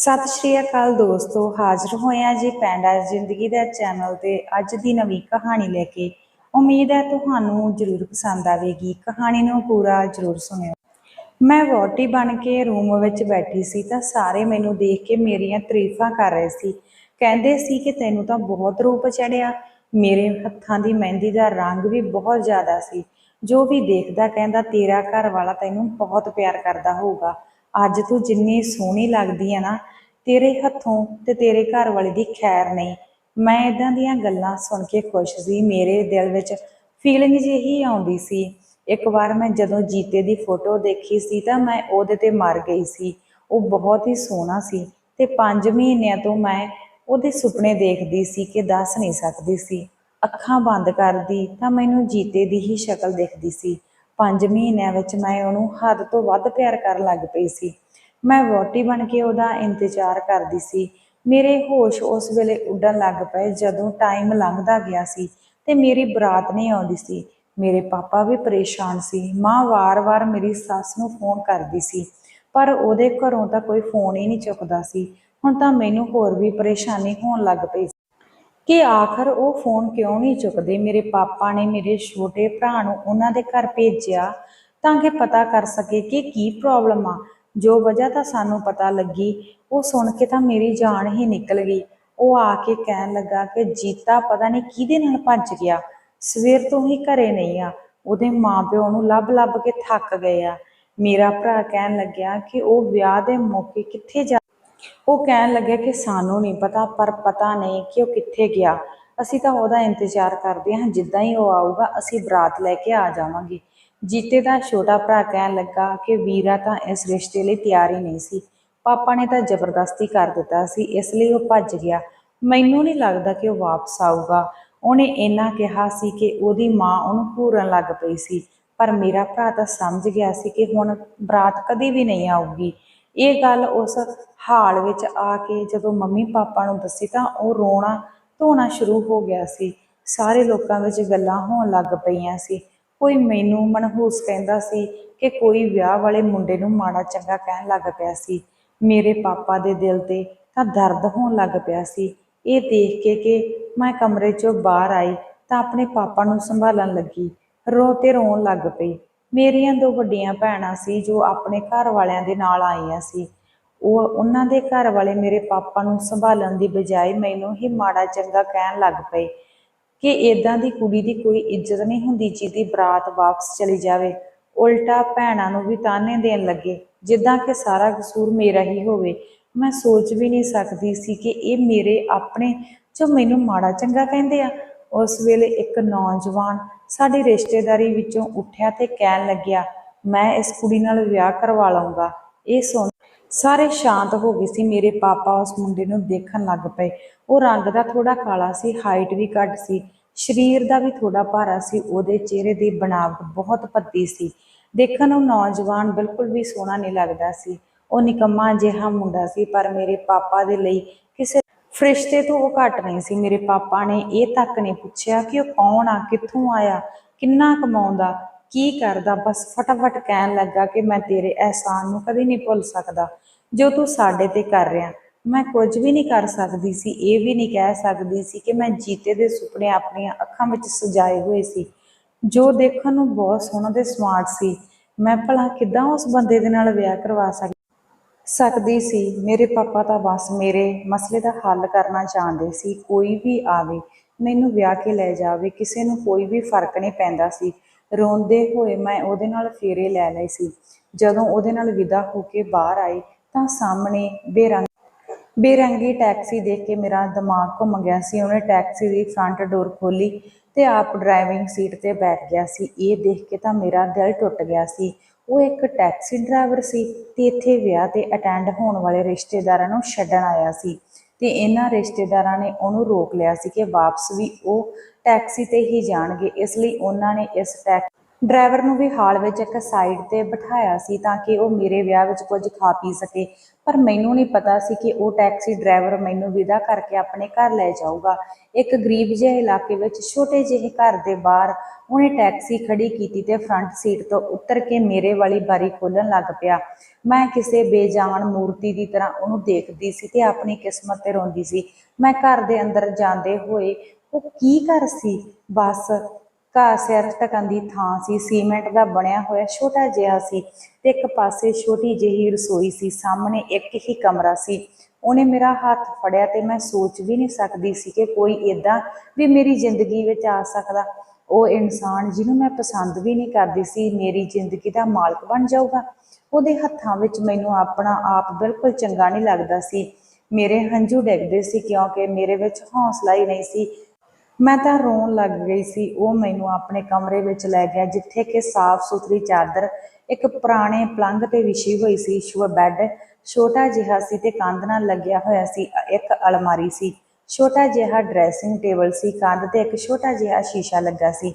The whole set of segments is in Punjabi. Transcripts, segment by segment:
ਸਤਿ ਸ਼੍ਰੀ ਅਕਾਲ ਦੋਸਤੋ, ਹਾਜ਼ਰ ਹੋਇਆ ਹਾਂ ਜੀ ਪੈਂਡਾ ਜ਼ਿੰਦਗੀ ਦਾ ਚੈਨਲ ਤੇ ਅੱਜ ਦੀ ਨਵੀਂ ਕਹਾਣੀ ਲੈ ਕੇ। ਉਮੀਦ ਹੈ ਤੁਹਾਨੂੰ ਜ਼ਰੂਰ ਪਸੰਦ ਆਵੇਗੀ। ਕਹਾਣੀ ਨੂੰ ਪੂਰਾ ਜ਼ਰੂਰ ਸੁਣਿਓ। ਮੈਂ ਵੋਟੀ ਬਣ ਕੇ ਰੂਮ ਵਿੱਚ ਬੈਠੀ ਸੀ ਤਾਂ ਸਾਰੇ ਮੈਨੂੰ ਦੇਖ ਕੇ ਮੇਰੀਆਂ ਤਾਰੀਫਾਂ ਕਰ ਰਹੇ ਸੀ। ਕਹਿੰਦੇ ਸੀ ਕਿ ਤੈਨੂੰ ਤਾਂ ਬਹੁਤ ਰੂਪ ਚੜਿਆ ਮੇਰੇ ਹੱਥਾਂ ਦੀ ਮਹਿੰਦੀ ਦਾ ਰੰਗ ਵੀ ਬਹੁਤ ਜ਼ਿਆਦਾ ਸੀ। ਜੋ ਵੀ ਦੇਖਦਾ ਕਹਿੰਦਾ ਤੇਰਾ ਘਰ ਵਾਲਾ ਤੈਨੂੰ ਬਹੁਤ ਪਿਆਰ ਕਰਦਾ ਹੋਊਗਾ। ਅੱਜ ਤੂੰ ਜਿੰਨੀ ਸੋਹਣੀ ਲੱਗਦੀ ਹੈ ਨਾ, ਤੇਰੇ ਹੱਥੋਂ ਤੇ ਤੇਰੇ ਘਰ ਵਾਲੇ ਦੀ ਖੈਰ ਨਹੀਂ। ਮੈਂ ਇਦਾਂ ਦੀਆਂ ਗੱਲਾਂ ਸੁਣ ਕੇ ਖੁਸ਼ ਸੀ, ਮੇਰੇ ਦਿਲ ਵਿੱਚ ਫੀਲਿੰਗ ਜਿਹੀ ਆਉਂਦੀ ਸੀ। ਇੱਕ ਵਾਰ ਮੈਂ ਜਦੋਂ ਜੀਤੇ ਦੀ ਫੋਟੋ ਦੇਖੀ ਸੀ ਤਾਂ ਮੈਂ ਉਹਦੇ ਤੇ ਮਰ ਗਈ ਸੀ। ਉਹ ਬਹੁਤ ਹੀ ਸੋਹਣਾ ਸੀ ਤੇ 5 ਮਹੀਨਿਆਂ ਤੋਂ ਮੈਂ ਉਹਦੇ ਸੁਪਨੇ ਦੇਖਦੀ ਸੀ ਕਿ ਦੱਸ ਨਹੀਂ ਸਕਦੀ ਸੀ। ਅੱਖਾਂ ਬੰਦ ਕਰਦੀ ਤਾਂ ਮੈਨੂੰ ਜੀਤੇ ਦੀ ਹੀ ਸ਼ਕਲ ਦਿਖਦੀ ਸੀ। 5 ਮਹੀਨਿਆਂ ਵਿੱਚ ਮੈਂ ਉਹਨੂੰ ਹੱਦ ਤੋਂ ਵੱਧ ਪਿਆਰ ਕਰਨ ਲੱਗ ਪਈ ਸੀ। ਮੈਂ ਵੋਟੀ ਬਣ ਕੇ ਉਹਦਾ ਇੰਤਜ਼ਾਰ ਕਰਦੀ ਸੀ। ਮੇਰੇ ਹੋਸ਼ ਉਸ ਵੇਲੇ ਉੱਡਣ ਲੱਗ ਪਏ ਜਦੋਂ ਟਾਈਮ ਲੰਘਦਾ ਗਿਆ ਸੀ ਤੇ ਮੇਰੀ ਬਰਾਤ ਨਹੀਂ ਆਉਂਦੀ ਸੀ। ਮੇਰੇ ਪਾਪਾ ਵੀ ਪਰੇਸ਼ਾਨ ਸੀ। ਮਾਂ ਵਾਰ-ਵਾਰ ਮੇਰੀ ਸੱਸ ਨੂੰ ਫੋਨ ਕਰਦੀ ਸੀ, ਪਰ ਉਹਦੇ ਘਰੋਂ ਤਾਂ ਕੋਈ ਫੋਨ ਹੀ ਨਹੀਂ ਚੁੱਕਦਾ ਸੀ। ਹੁਣ ਤਾਂ ਮੈਨੂੰ ਹੋਰ ਵੀ ਪਰੇਸ਼ਾਨੀ ਹੋਣ ਲੱਗ ਪਈ ਕਿ ਆਖਰ ਉਹ ਫੋਨ ਕਿਉਂ ਨਹੀਂ ਚੁੱਕਦੇ? ਮੇਰੇ ਪਾਪਾ ਨੇ ਮੇਰੇ ਛੋਟੇ ਭਰਾ ਨੂੰ ਉਹਨਾਂ ਦੇ ਘਰ ਭੇਜਿਆ ਤਾਂ ਕਿ ਪਤਾ ਕਰ ਸਕੇ ਕਿ ਕੀ ਪ੍ਰੋਬਲਮ ਆ। ਜੋ ਵਜ੍ਹਾ ਤਾਂ ਸਾਨੂੰ ਪਤਾ ਲੱਗੀ, ਉਹ ਸੁਣ ਕੇ ਤਾਂ ਮੇਰੀ ਜਾਨ ਹੀ ਨਿਕਲ ਗਈ। ਉਹ ਆ ਕੇ ਕਹਿਣ ਲੱਗਾ ਕਿ ਜੀਤਾ ਪਤਾ ਨਹੀਂ ਕਿਹਦੇ ਨਾਲ ਭੱਜ ਗਿਆ। ਸਵੇਰ ਤੋਂ ਹੀ ਘਰੇ ਨਹੀਂ ਆ। ਉਹਦੇ ਮਾਪਿਓ ਨੂੰ ਲੱਭ ਲੱਭ ਕੇ ਥੱਕ ਗਏ ਆ। ਮੇਰਾ ਭਰਾ ਕਹਿਣ ਲੱਗਿਆ ਕਿ ਉਹ ਵਿਆਹ ਦੇ ਮੌਕੇ ਕਿੱਥੇ ਜਾ ਉਹ ਕਹਿਣ ਲੱਗਿਆ ਕਿ ਸਾਨੂੰ ਨਹੀਂ ਪਤਾ, ਪਰ ਪਤਾ ਨਹੀਂ ਕਿ ਉਹ ਕਿੱਥੇ ਗਿਆ। ਅਸੀਂ ਤਾਂ ਉਹਦਾ ਇੰਤਜ਼ਾਰ ਕਰਦੇ ਹਾਂ, ਜਿੱਦਾਂ ਹੀ ਉਹ ਆਊਗਾ, ਅਸੀਂ ਬਰਾਤ ਲੈ ਕੇ ਆ ਜਾਵਾਂਗੇ। ਜੀਤੇ ਦਾ ਛੋਟਾ ਭਰਾ ਕਹਿਣ ਲੱਗਾ ਕਿ ਵੀਰਾ ਤਾਂ ਇਸ ਰਿਸ਼ਤੇ ਲਈ ਤਿਆਰ ਹੀ ਨਹੀਂ ਸੀ। ਪਾਪਾ ਨੇ ਤਾਂ ਜ਼ਬਰਦਸਤੀ ਕਰ ਦਿੱਤਾ ਸੀ, ਇਸ ਲਈ ਉਹ ਭੱਜ ਗਿਆ। ਮੈਨੂੰ ਨਹੀਂ ਲੱਗਦਾ ਕਿ ਉਹ ਵਾਪਸ ਆਊਗਾ। ਉਹਨੇ ਇੰਨਾ ਕਿਹਾ ਸੀ ਕਿ ਉਹਦੀ ਮਾਂ ਉਹਨੂੰ ਘੂਰਨ ਲੱਗ ਪਈ ਸੀ, ਪਰ ਮੇਰਾ ਭਰਾ ਤਾਂ ਸਮਝ ਗਿਆ ਸੀ ਕਿ ਹੁਣ ਬਰਾਤ ਕਦੀ ਵੀ ਨਹੀਂ ਆਊਗੀ। ਇਹ ਗੱਲ ਉਸ ਹਾਲ ਵਿੱਚ ਆ ਕੇ ਜਦੋਂ ਮੰਮੀ ਪਾਪਾ ਨੂੰ ਦੱਸੀ ਤਾਂ ਉਹ ਰੋਣਾ ਧੋਣਾ ਸ਼ੁਰੂ ਹੋ ਗਿਆ ਸੀ। ਸਾਰੇ ਲੋਕਾਂ ਵਿੱਚ ਗੱਲਾਂ ਹੋਣ ਲੱਗ ਪਈਆਂ ਸੀ। ਕੋਈ ਮੈਨੂੰ ਮਨਹੂਸ ਕਹਿੰਦਾ ਸੀ ਕਿ ਕੋਈ ਵਿਆਹ ਵਾਲੇ ਮੁੰਡੇ ਨੂੰ ਮਾੜਾ ਚੰਗਾ ਕਹਿਣ ਲੱਗ ਪਿਆ ਸੀ। ਮੇਰੇ ਪਾਪਾ ਦੇ ਦਿਲ ਤੇ ਤਾਂ ਦਰਦ ਹੋਣ ਲੱਗ ਪਿਆ ਸੀ। ਇਹ ਦੇਖ ਕੇ ਕਿ ਮੈਂ ਕਮਰੇ 'ਚੋਂ ਬਾਹਰ ਆਈ ਤਾਂ ਆਪਣੇ ਪਾਪਾ ਨੂੰ ਸੰਭਾਲਣ ਲੱਗੀ। ਰੋ ਤੇ ਰੋਣ ਲੱਗ ਪਈ। ਮੇਰੀਆਂ ਦੋ ਵੱਡੀਆਂ ਭੈਣਾਂ ਸੀ ਜੋ ਆਪਣੇ ਘਰ ਵਾਲਿਆਂ ਦੇ ਨਾਲ ਆਈਆਂ ਸੀ। ਉਹ ਉਹਨਾਂ ਦੇ ਘਰ ਵਾਲੇ ਮੇਰੇ ਪਾਪਾ ਨੂੰ ਸੰਭਾਲਣ ਦੀ ਬਜਾਏ ਮੈਨੂੰ ਹੀ ਮਾੜਾ ਚੰਗਾ ਕਹਿਣ ਲੱਗ ਪਏ ਕਿ ਇਦਾਂ ਦੀ ਕੁੜੀ ਦੀ ਕੋਈ ਇੱਜ਼ਤ ਨਹੀਂ ਹੁੰਦੀ ਜਿਹਦੀ ਬਰਾਤ ਵਾਪਸ ਚਲੀ ਜਾਵੇ। ਉਲਟਾ ਭੈਣਾਂ ਨੂੰ ਵੀ ਤਾਨੇ ਦੇਣ ਲੱਗੇ। ਜਿੱਦਾਂ ਕਿ ਸਾਰਾ ਕਸੂਰ ਮੇਰਾ ਹੀ ਹੋਵੇ, ਮੈਂ ਸੋਚ ਵੀ ਨਹੀਂ ਸਕਦੀ ਸੀ ਕਿ ਇਹ ਮੇਰੇ ਆਪਣੇ ਜੋ ਮੈਨੂੰ ਮਾੜਾ ਚੰਗਾ ਕਹਿੰਦੇ ਆ। ਉਸ ਵੇਲੇ ਇੱਕ ਨੌਜਵਾਨ ਸਾਡੀ ਰਿਸ਼ਤੇਦਾਰੀ ਵਿੱਚੋਂ ਉੱਠਿਆ ਤੇ ਕਹਿਣ ਲੱਗਿਆ, ਮੈਂ ਇਸ ਕੁੜੀ ਨਾਲ ਵਿਆਹ ਕਰਵਾ ਲਵਾਂਗਾ ਇਹ ਸੁਣ ਸਾਰੇ ਸ਼ਾਂਤ ਹੋ ਗਏ ਸੀ। ਮੇਰੇ ਪਾਪਾ ਉਸ ਮੁੰਡੇ ਨੂੰ ਦੇਖਣ ਲੱਗ ਪਏ। ਉਹ ਰੰਗ ਦਾ ਥੋੜਾ ਕਾਲਾ ਸੀ, ਹਾਈਟ ਵੀ ਘੱਟ ਸੀ, ਸਰੀਰ ਦਾ ਵੀ ਥੋੜਾ ਭਾਰਾ ਸੀ, ਉਹਦੇ ਚਿਹਰੇ ਦੀ ਬਣਾਵਟ ਬਹੁਤ ਭੱਦੀ ਸੀ। ਦੇਖਣ ਨੂੰ ਨੌਜਵਾਨ ਬਿਲਕੁਲ ਵੀ ਸੋਹਣਾ ਨਹੀਂ ਲੱਗਦਾ ਸੀ। ਉਹ ਨਿਕੰਮਾ ਜਿਹਾ ਮੁੰਡਾ ਸੀ, ਪਰ ਮੇਰੇ ਪਾਪਾ ਦੇ ਲਈ ਫਰਿਸ਼ਤੇ ਤੋਂ ਉਹ ਘੱਟ ਨਹੀਂ ਸੀ। ਮੇਰੇ ਪਾਪਾ ਨੇ ਇਹ ਤੱਕ ਨਹੀਂ ਪੁੱਛਿਆ ਕਿ ਉਹ ਕੌਣ ਆ, ਕਿੱਥੋਂ ਆਇਆ, ਕਿੰਨਾ ਕਮਾਉਂਦਾ, ਕੀ ਕਰਦਾ। ਬਸ ਫਟਾਫਟ ਕਹਿਣ ਲੱਗਾ ਕਿ ਮੈਂ ਤੇਰੇ ਅਹਿਸਾਨ ਨੂੰ ਕਦੇ ਨਹੀਂ ਭੁੱਲ ਸਕਦਾ। ਜੋ ਤੂੰ ਸਾਡੇ ਤੇ ਕਰ ਰਿਹਾ, ਮੈਂ ਕੁਝ ਵੀ ਨਹੀਂ ਕਰ ਸਕਦੀ ਸੀ। ਇਹ ਵੀ ਨਹੀਂ ਕਹਿ ਸਕਦੀ ਸੀ ਕਿ ਮੈਂ ਜੀਤੇ ਦੇ ਸੁਪਨੇ ਆਪਣੀਆਂ ਅੱਖਾਂ ਵਿੱਚ ਸਜਾਏ ਹੋਏ ਸੀ। ਜੋ ਦੇਖਣ ਨੂੰ ਬਹੁਤ ਸੋਹਣਾ ਤੇ ਸਮਾਰਟ ਸੀ। ਮੈਂ ਭਲਾ ਕਿੱਦਾਂ ਉਸ ਬੰਦੇ ਦੇ ਨਾਲ ਵਿਆਹ ਕਰਵਾ ਸਕਦੀ ਸਕਦੀ ਸੀ। ਮੇਰੇ ਪਾਪਾ ਤਾਂ ਬਸ ਮੇਰੇ ਮਸਲੇ ਦਾ ਹੱਲ ਕਰਨਾ ਚਾਹੁੰਦੇ ਸੀ। ਕੋਈ ਵੀ ਆਵੇ, ਮੈਨੂੰ ਵਿਆਹ ਕੇ ਲੈ ਜਾਵੇ, ਕਿਸੇ ਨੂੰ ਕੋਈ ਵੀ ਫ਼ਰਕ ਨਹੀਂ ਪੈਂਦਾ ਸੀ। ਰੋਂਦੇ ਹੋਏ ਮੈਂ ਉਹਦੇ ਨਾਲ ਫੇਰੇ ਲੈ ਲਏ ਸੀ। ਜਦੋਂ ਉਹਦੇ ਨਾਲ ਵਿਦਾ ਹੋ ਕੇ ਬਾਹਰ ਆਈ ਤਾਂ ਸਾਹਮਣੇ ਬੇਰੰਗ, ਬੇਰੰਗੀ ਟੈਕਸੀ ਦੇਖ ਕੇ ਮੇਰਾ ਦਿਮਾਗ ਘੁੰਮ ਗਿਆ ਸੀ। ਉਹਨੇ ਟੈਕਸੀ ਦੀ ਫਰੰਟ ਡੋਰ ਖੋਲੀ ਤੇ ਆਪ ਡਰਾਈਵਿੰਗ ਸੀਟ ਤੇ ਬੈਠ ਗਿਆ ਸੀ। ਇਹ ਦੇਖ ਕੇ ਤਾਂ ਮੇਰਾ ਦਿਲ ਟੁੱਟ ਗਿਆ ਸੀ। ਉਹ ਇੱਕ ਟੈਕਸੀ ਡਰਾਈਵਰ ਸੀ ਤੇ ਇੱਥੇ ਵਿਆਹ ਤੇ ਅਟੈਂਡ ਹੋਣ ਵਾਲੇ ਰਿਸ਼ਤੇਦਾਰਾਂ ਨੂੰ ਛੱਡਣ ਆਇਆ ਸੀ ਤੇ ਇਹਨਾਂ ਰਿਸ਼ਤੇਦਾਰਾਂ ਨੇ ਉਹਨੂੰ ਰੋਕ ਲਿਆ ਸੀ ਕਿ ਵਾਪਸ ਵੀ ਉਹ ਟੈਕਸੀ ਤੇ ਹੀ ਜਾਣਗੇ, ਇਸ ਲਈ ਉਹਨਾਂ ਨੇ ਇਸ ਟੈਕ ਡਰਾਈਵਰ ਨੂੰ ਵੀ ਹਾਲ ਵਿੱਚ ਇੱਕ ਸਾਈਡ ਤੇ ਬਿਠਾਇਆ ਸੀ ਤਾਂ ਕਿ ਉਹ ਮੇਰੇ ਵਿਆਹ ਵਿੱਚ ਕੁਝ ਖਾ ਪੀ ਸਕੇ। ਪਰ ਮੈਨੂੰ ਨਹੀਂ ਪਤਾ ਸੀ ਕਿ ਉਹ ਟੈਕਸੀ ਡਰਾਈਵਰ ਮੈਨੂੰ ਵਿਦਾ ਕਰਕੇ ਆਪਣੇ ਘਰ ਲੈ ਜਾਊਗਾ। ਇੱਕ ਗਰੀਬ ਜਿਹੇ ਇਲਾਕੇ ਵਿੱਚ ਛੋਟੇ ਜਿਹੇ ਘਰ ਦੇ ਬਾਹਰ ਉਹਨੇ ਟੈਕਸੀ ਖੜੀ ਕੀਤੀ ਤੇ ਫਰੰਟ ਸੀਟ ਤੋਂ ਉੱਤਰ ਕੇ ਮੇਰੇ ਵਾਲੀ ਬਾਰੀ ਖੋਲਣ ਲੱਗ ਪਿਆ। ਮੈਂ ਕਿਸੇ ਬੇਜਾਨ ਮੂਰਤੀ ਦੀ ਤਰ੍ਹਾਂ ਉਹਨੂੰ ਦੇਖਦੀ ਸੀ ਤੇ ਆਪਣੀ ਕਿਸਮਤ ਤੇ ਰੋਂਦੀ ਸੀ। ਮੈਂ ਘਰ ਦੇ ਅੰਦਰ ਜਾਂਦੇ ਹੋਏ, ਉਹ ਕੀ ਘਰ ਸੀ? ਬਸ ਘਾਹ ਸਿਰ ਟਕਣ ਦੀ ਥਾਂ ਸੀ, ਸੀਮੈਂਟ ਦਾ ਬਣਿਆ ਹੋਇਆ ਛੋਟਾ ਜਿਹਾ ਸੀ ਤੇ ਇੱਕ ਪਾਸੇ ਛੋਟੀ ਜਿਹੀ ਰਸੋਈ ਸੀ, ਸਾਹਮਣੇ ਇੱਕ ਹੀ ਕਮਰਾ ਸੀ। ਉਹਨੇ ਮੇਰਾ ਹੱਥ ਫੜਿਆ ਤੇ ਮੈਂ ਸੋਚ ਵੀ ਨਹੀਂ ਸਕਦੀ ਸੀ ਕਿ ਕੋਈ ਇਦਾਂ ਵੀ ਮੇਰੀ ਜ਼ਿੰਦਗੀ ਵਿੱਚ ਆ ਸਕਦਾ। ਉਹ ਇਨਸਾਨ ਜਿਹਨੂੰ ਮੈਂ ਪਸੰਦ ਵੀ ਨਹੀਂ ਕਰਦੀ ਸੀ, ਮੇਰੀ ਜ਼ਿੰਦਗੀ ਦਾ ਮਾਲਕ ਬਣ ਜਾਊਗਾ। ਉਹਦੇ ਹੱਥਾਂ ਵਿੱਚ ਮੈਨੂੰ ਆਪਣਾ ਆਪ ਬਿਲਕੁਲ ਚੰਗਾ ਨਹੀਂ ਲੱਗਦਾ ਸੀ। ਮੇਰੇ ਹੰਝੂ ਡਿੱਗਦੇ ਸੀ ਕਿਉਂਕਿ ਮੇਰੇ ਵਿੱਚ ਹੌਸਲਾ ਹੀ ਨਹੀਂ ਸੀ ਮੈਂ ਤਾਂ ਰੋਣ ਲੱਗ ਗਈ ਸੀ, ਉਹ ਮੈਨੂੰ ਆਪਣੇ ਕਮਰੇ ਵਿੱਚ ਲੈ ਗਿਆ, ਜਿੱਥੇ ਕਿ ਸਾਫ਼ ਸੁਥਰੀ ਚਾਦਰ, ਇੱਕ ਪੁਰਾਣੇ ਪਲੰਘ ਤੇ ਵਿਛੀ ਹੋਈ ਸੀ, ਸ਼ੁਭ ਬੈੱਡ, ਛੋਟਾ ਜਿਹਾ ਸੀ ਤੇ ਕੰਧ ਨਾਲ ਲੱਗਿਆ ਹੋਇਆ ਸੀ, ਇੱਕ ਅਲਮਾਰੀ ਸੀ। ਛੋਟਾ ਜਿਹਾ ਡਰੈਸਿੰਗ ਟੇਬਲ ਸੀ, ਕੰਧ ਤੇ ਇੱਕ ਛੋਟਾ ਜਿਹਾ ਸ਼ੀਸ਼ਾ ਲੱਗਾ ਸੀ।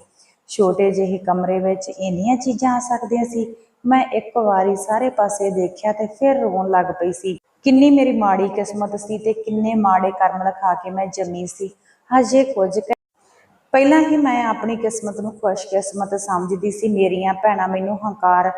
ਛੋਟੇ ਜਿਹੇ ਕਮਰੇ ਵਿੱਚ ਇੰਨੀਆਂ ਚੀਜ਼ਾਂ ਆ ਸਕਦੀਆਂ ਸੀ। ਮੈਂ ਇੱਕ ਵਾਰੀ ਸਾਰੇ ਪਾਸੇ ਦੇਖਿਆ ਤੇ ਫਿਰ ਰੋਣ ਲੱਗ ਪਈ ਸੀ। ਕਿੰਨੀ ਮੇਰੀ ਮਾੜੀ ਕਿਸਮਤ ਸੀ ਤੇ ਕਿੰਨੇ ਮਾੜੇ ਕਰਮ ਲਿਖਾ ਕੇ ਮੈਂ ਜੰਮੀ ਸੀ। ਹਜੇ ਕੁਝ ਪਹਿਲਾਂ ਹੀ ਮੈਂ ਆਪਣੀ ਕਿਸਮਤ ਨੂੰ ਖੁਸ਼ਕਿਸਮਤ ਸਮਝਦੀ ਸੀ, ਮੇਰੀਆਂ ਭੈਣਾਂ ਮੈਨੂੰ ਹੰਕਾਰ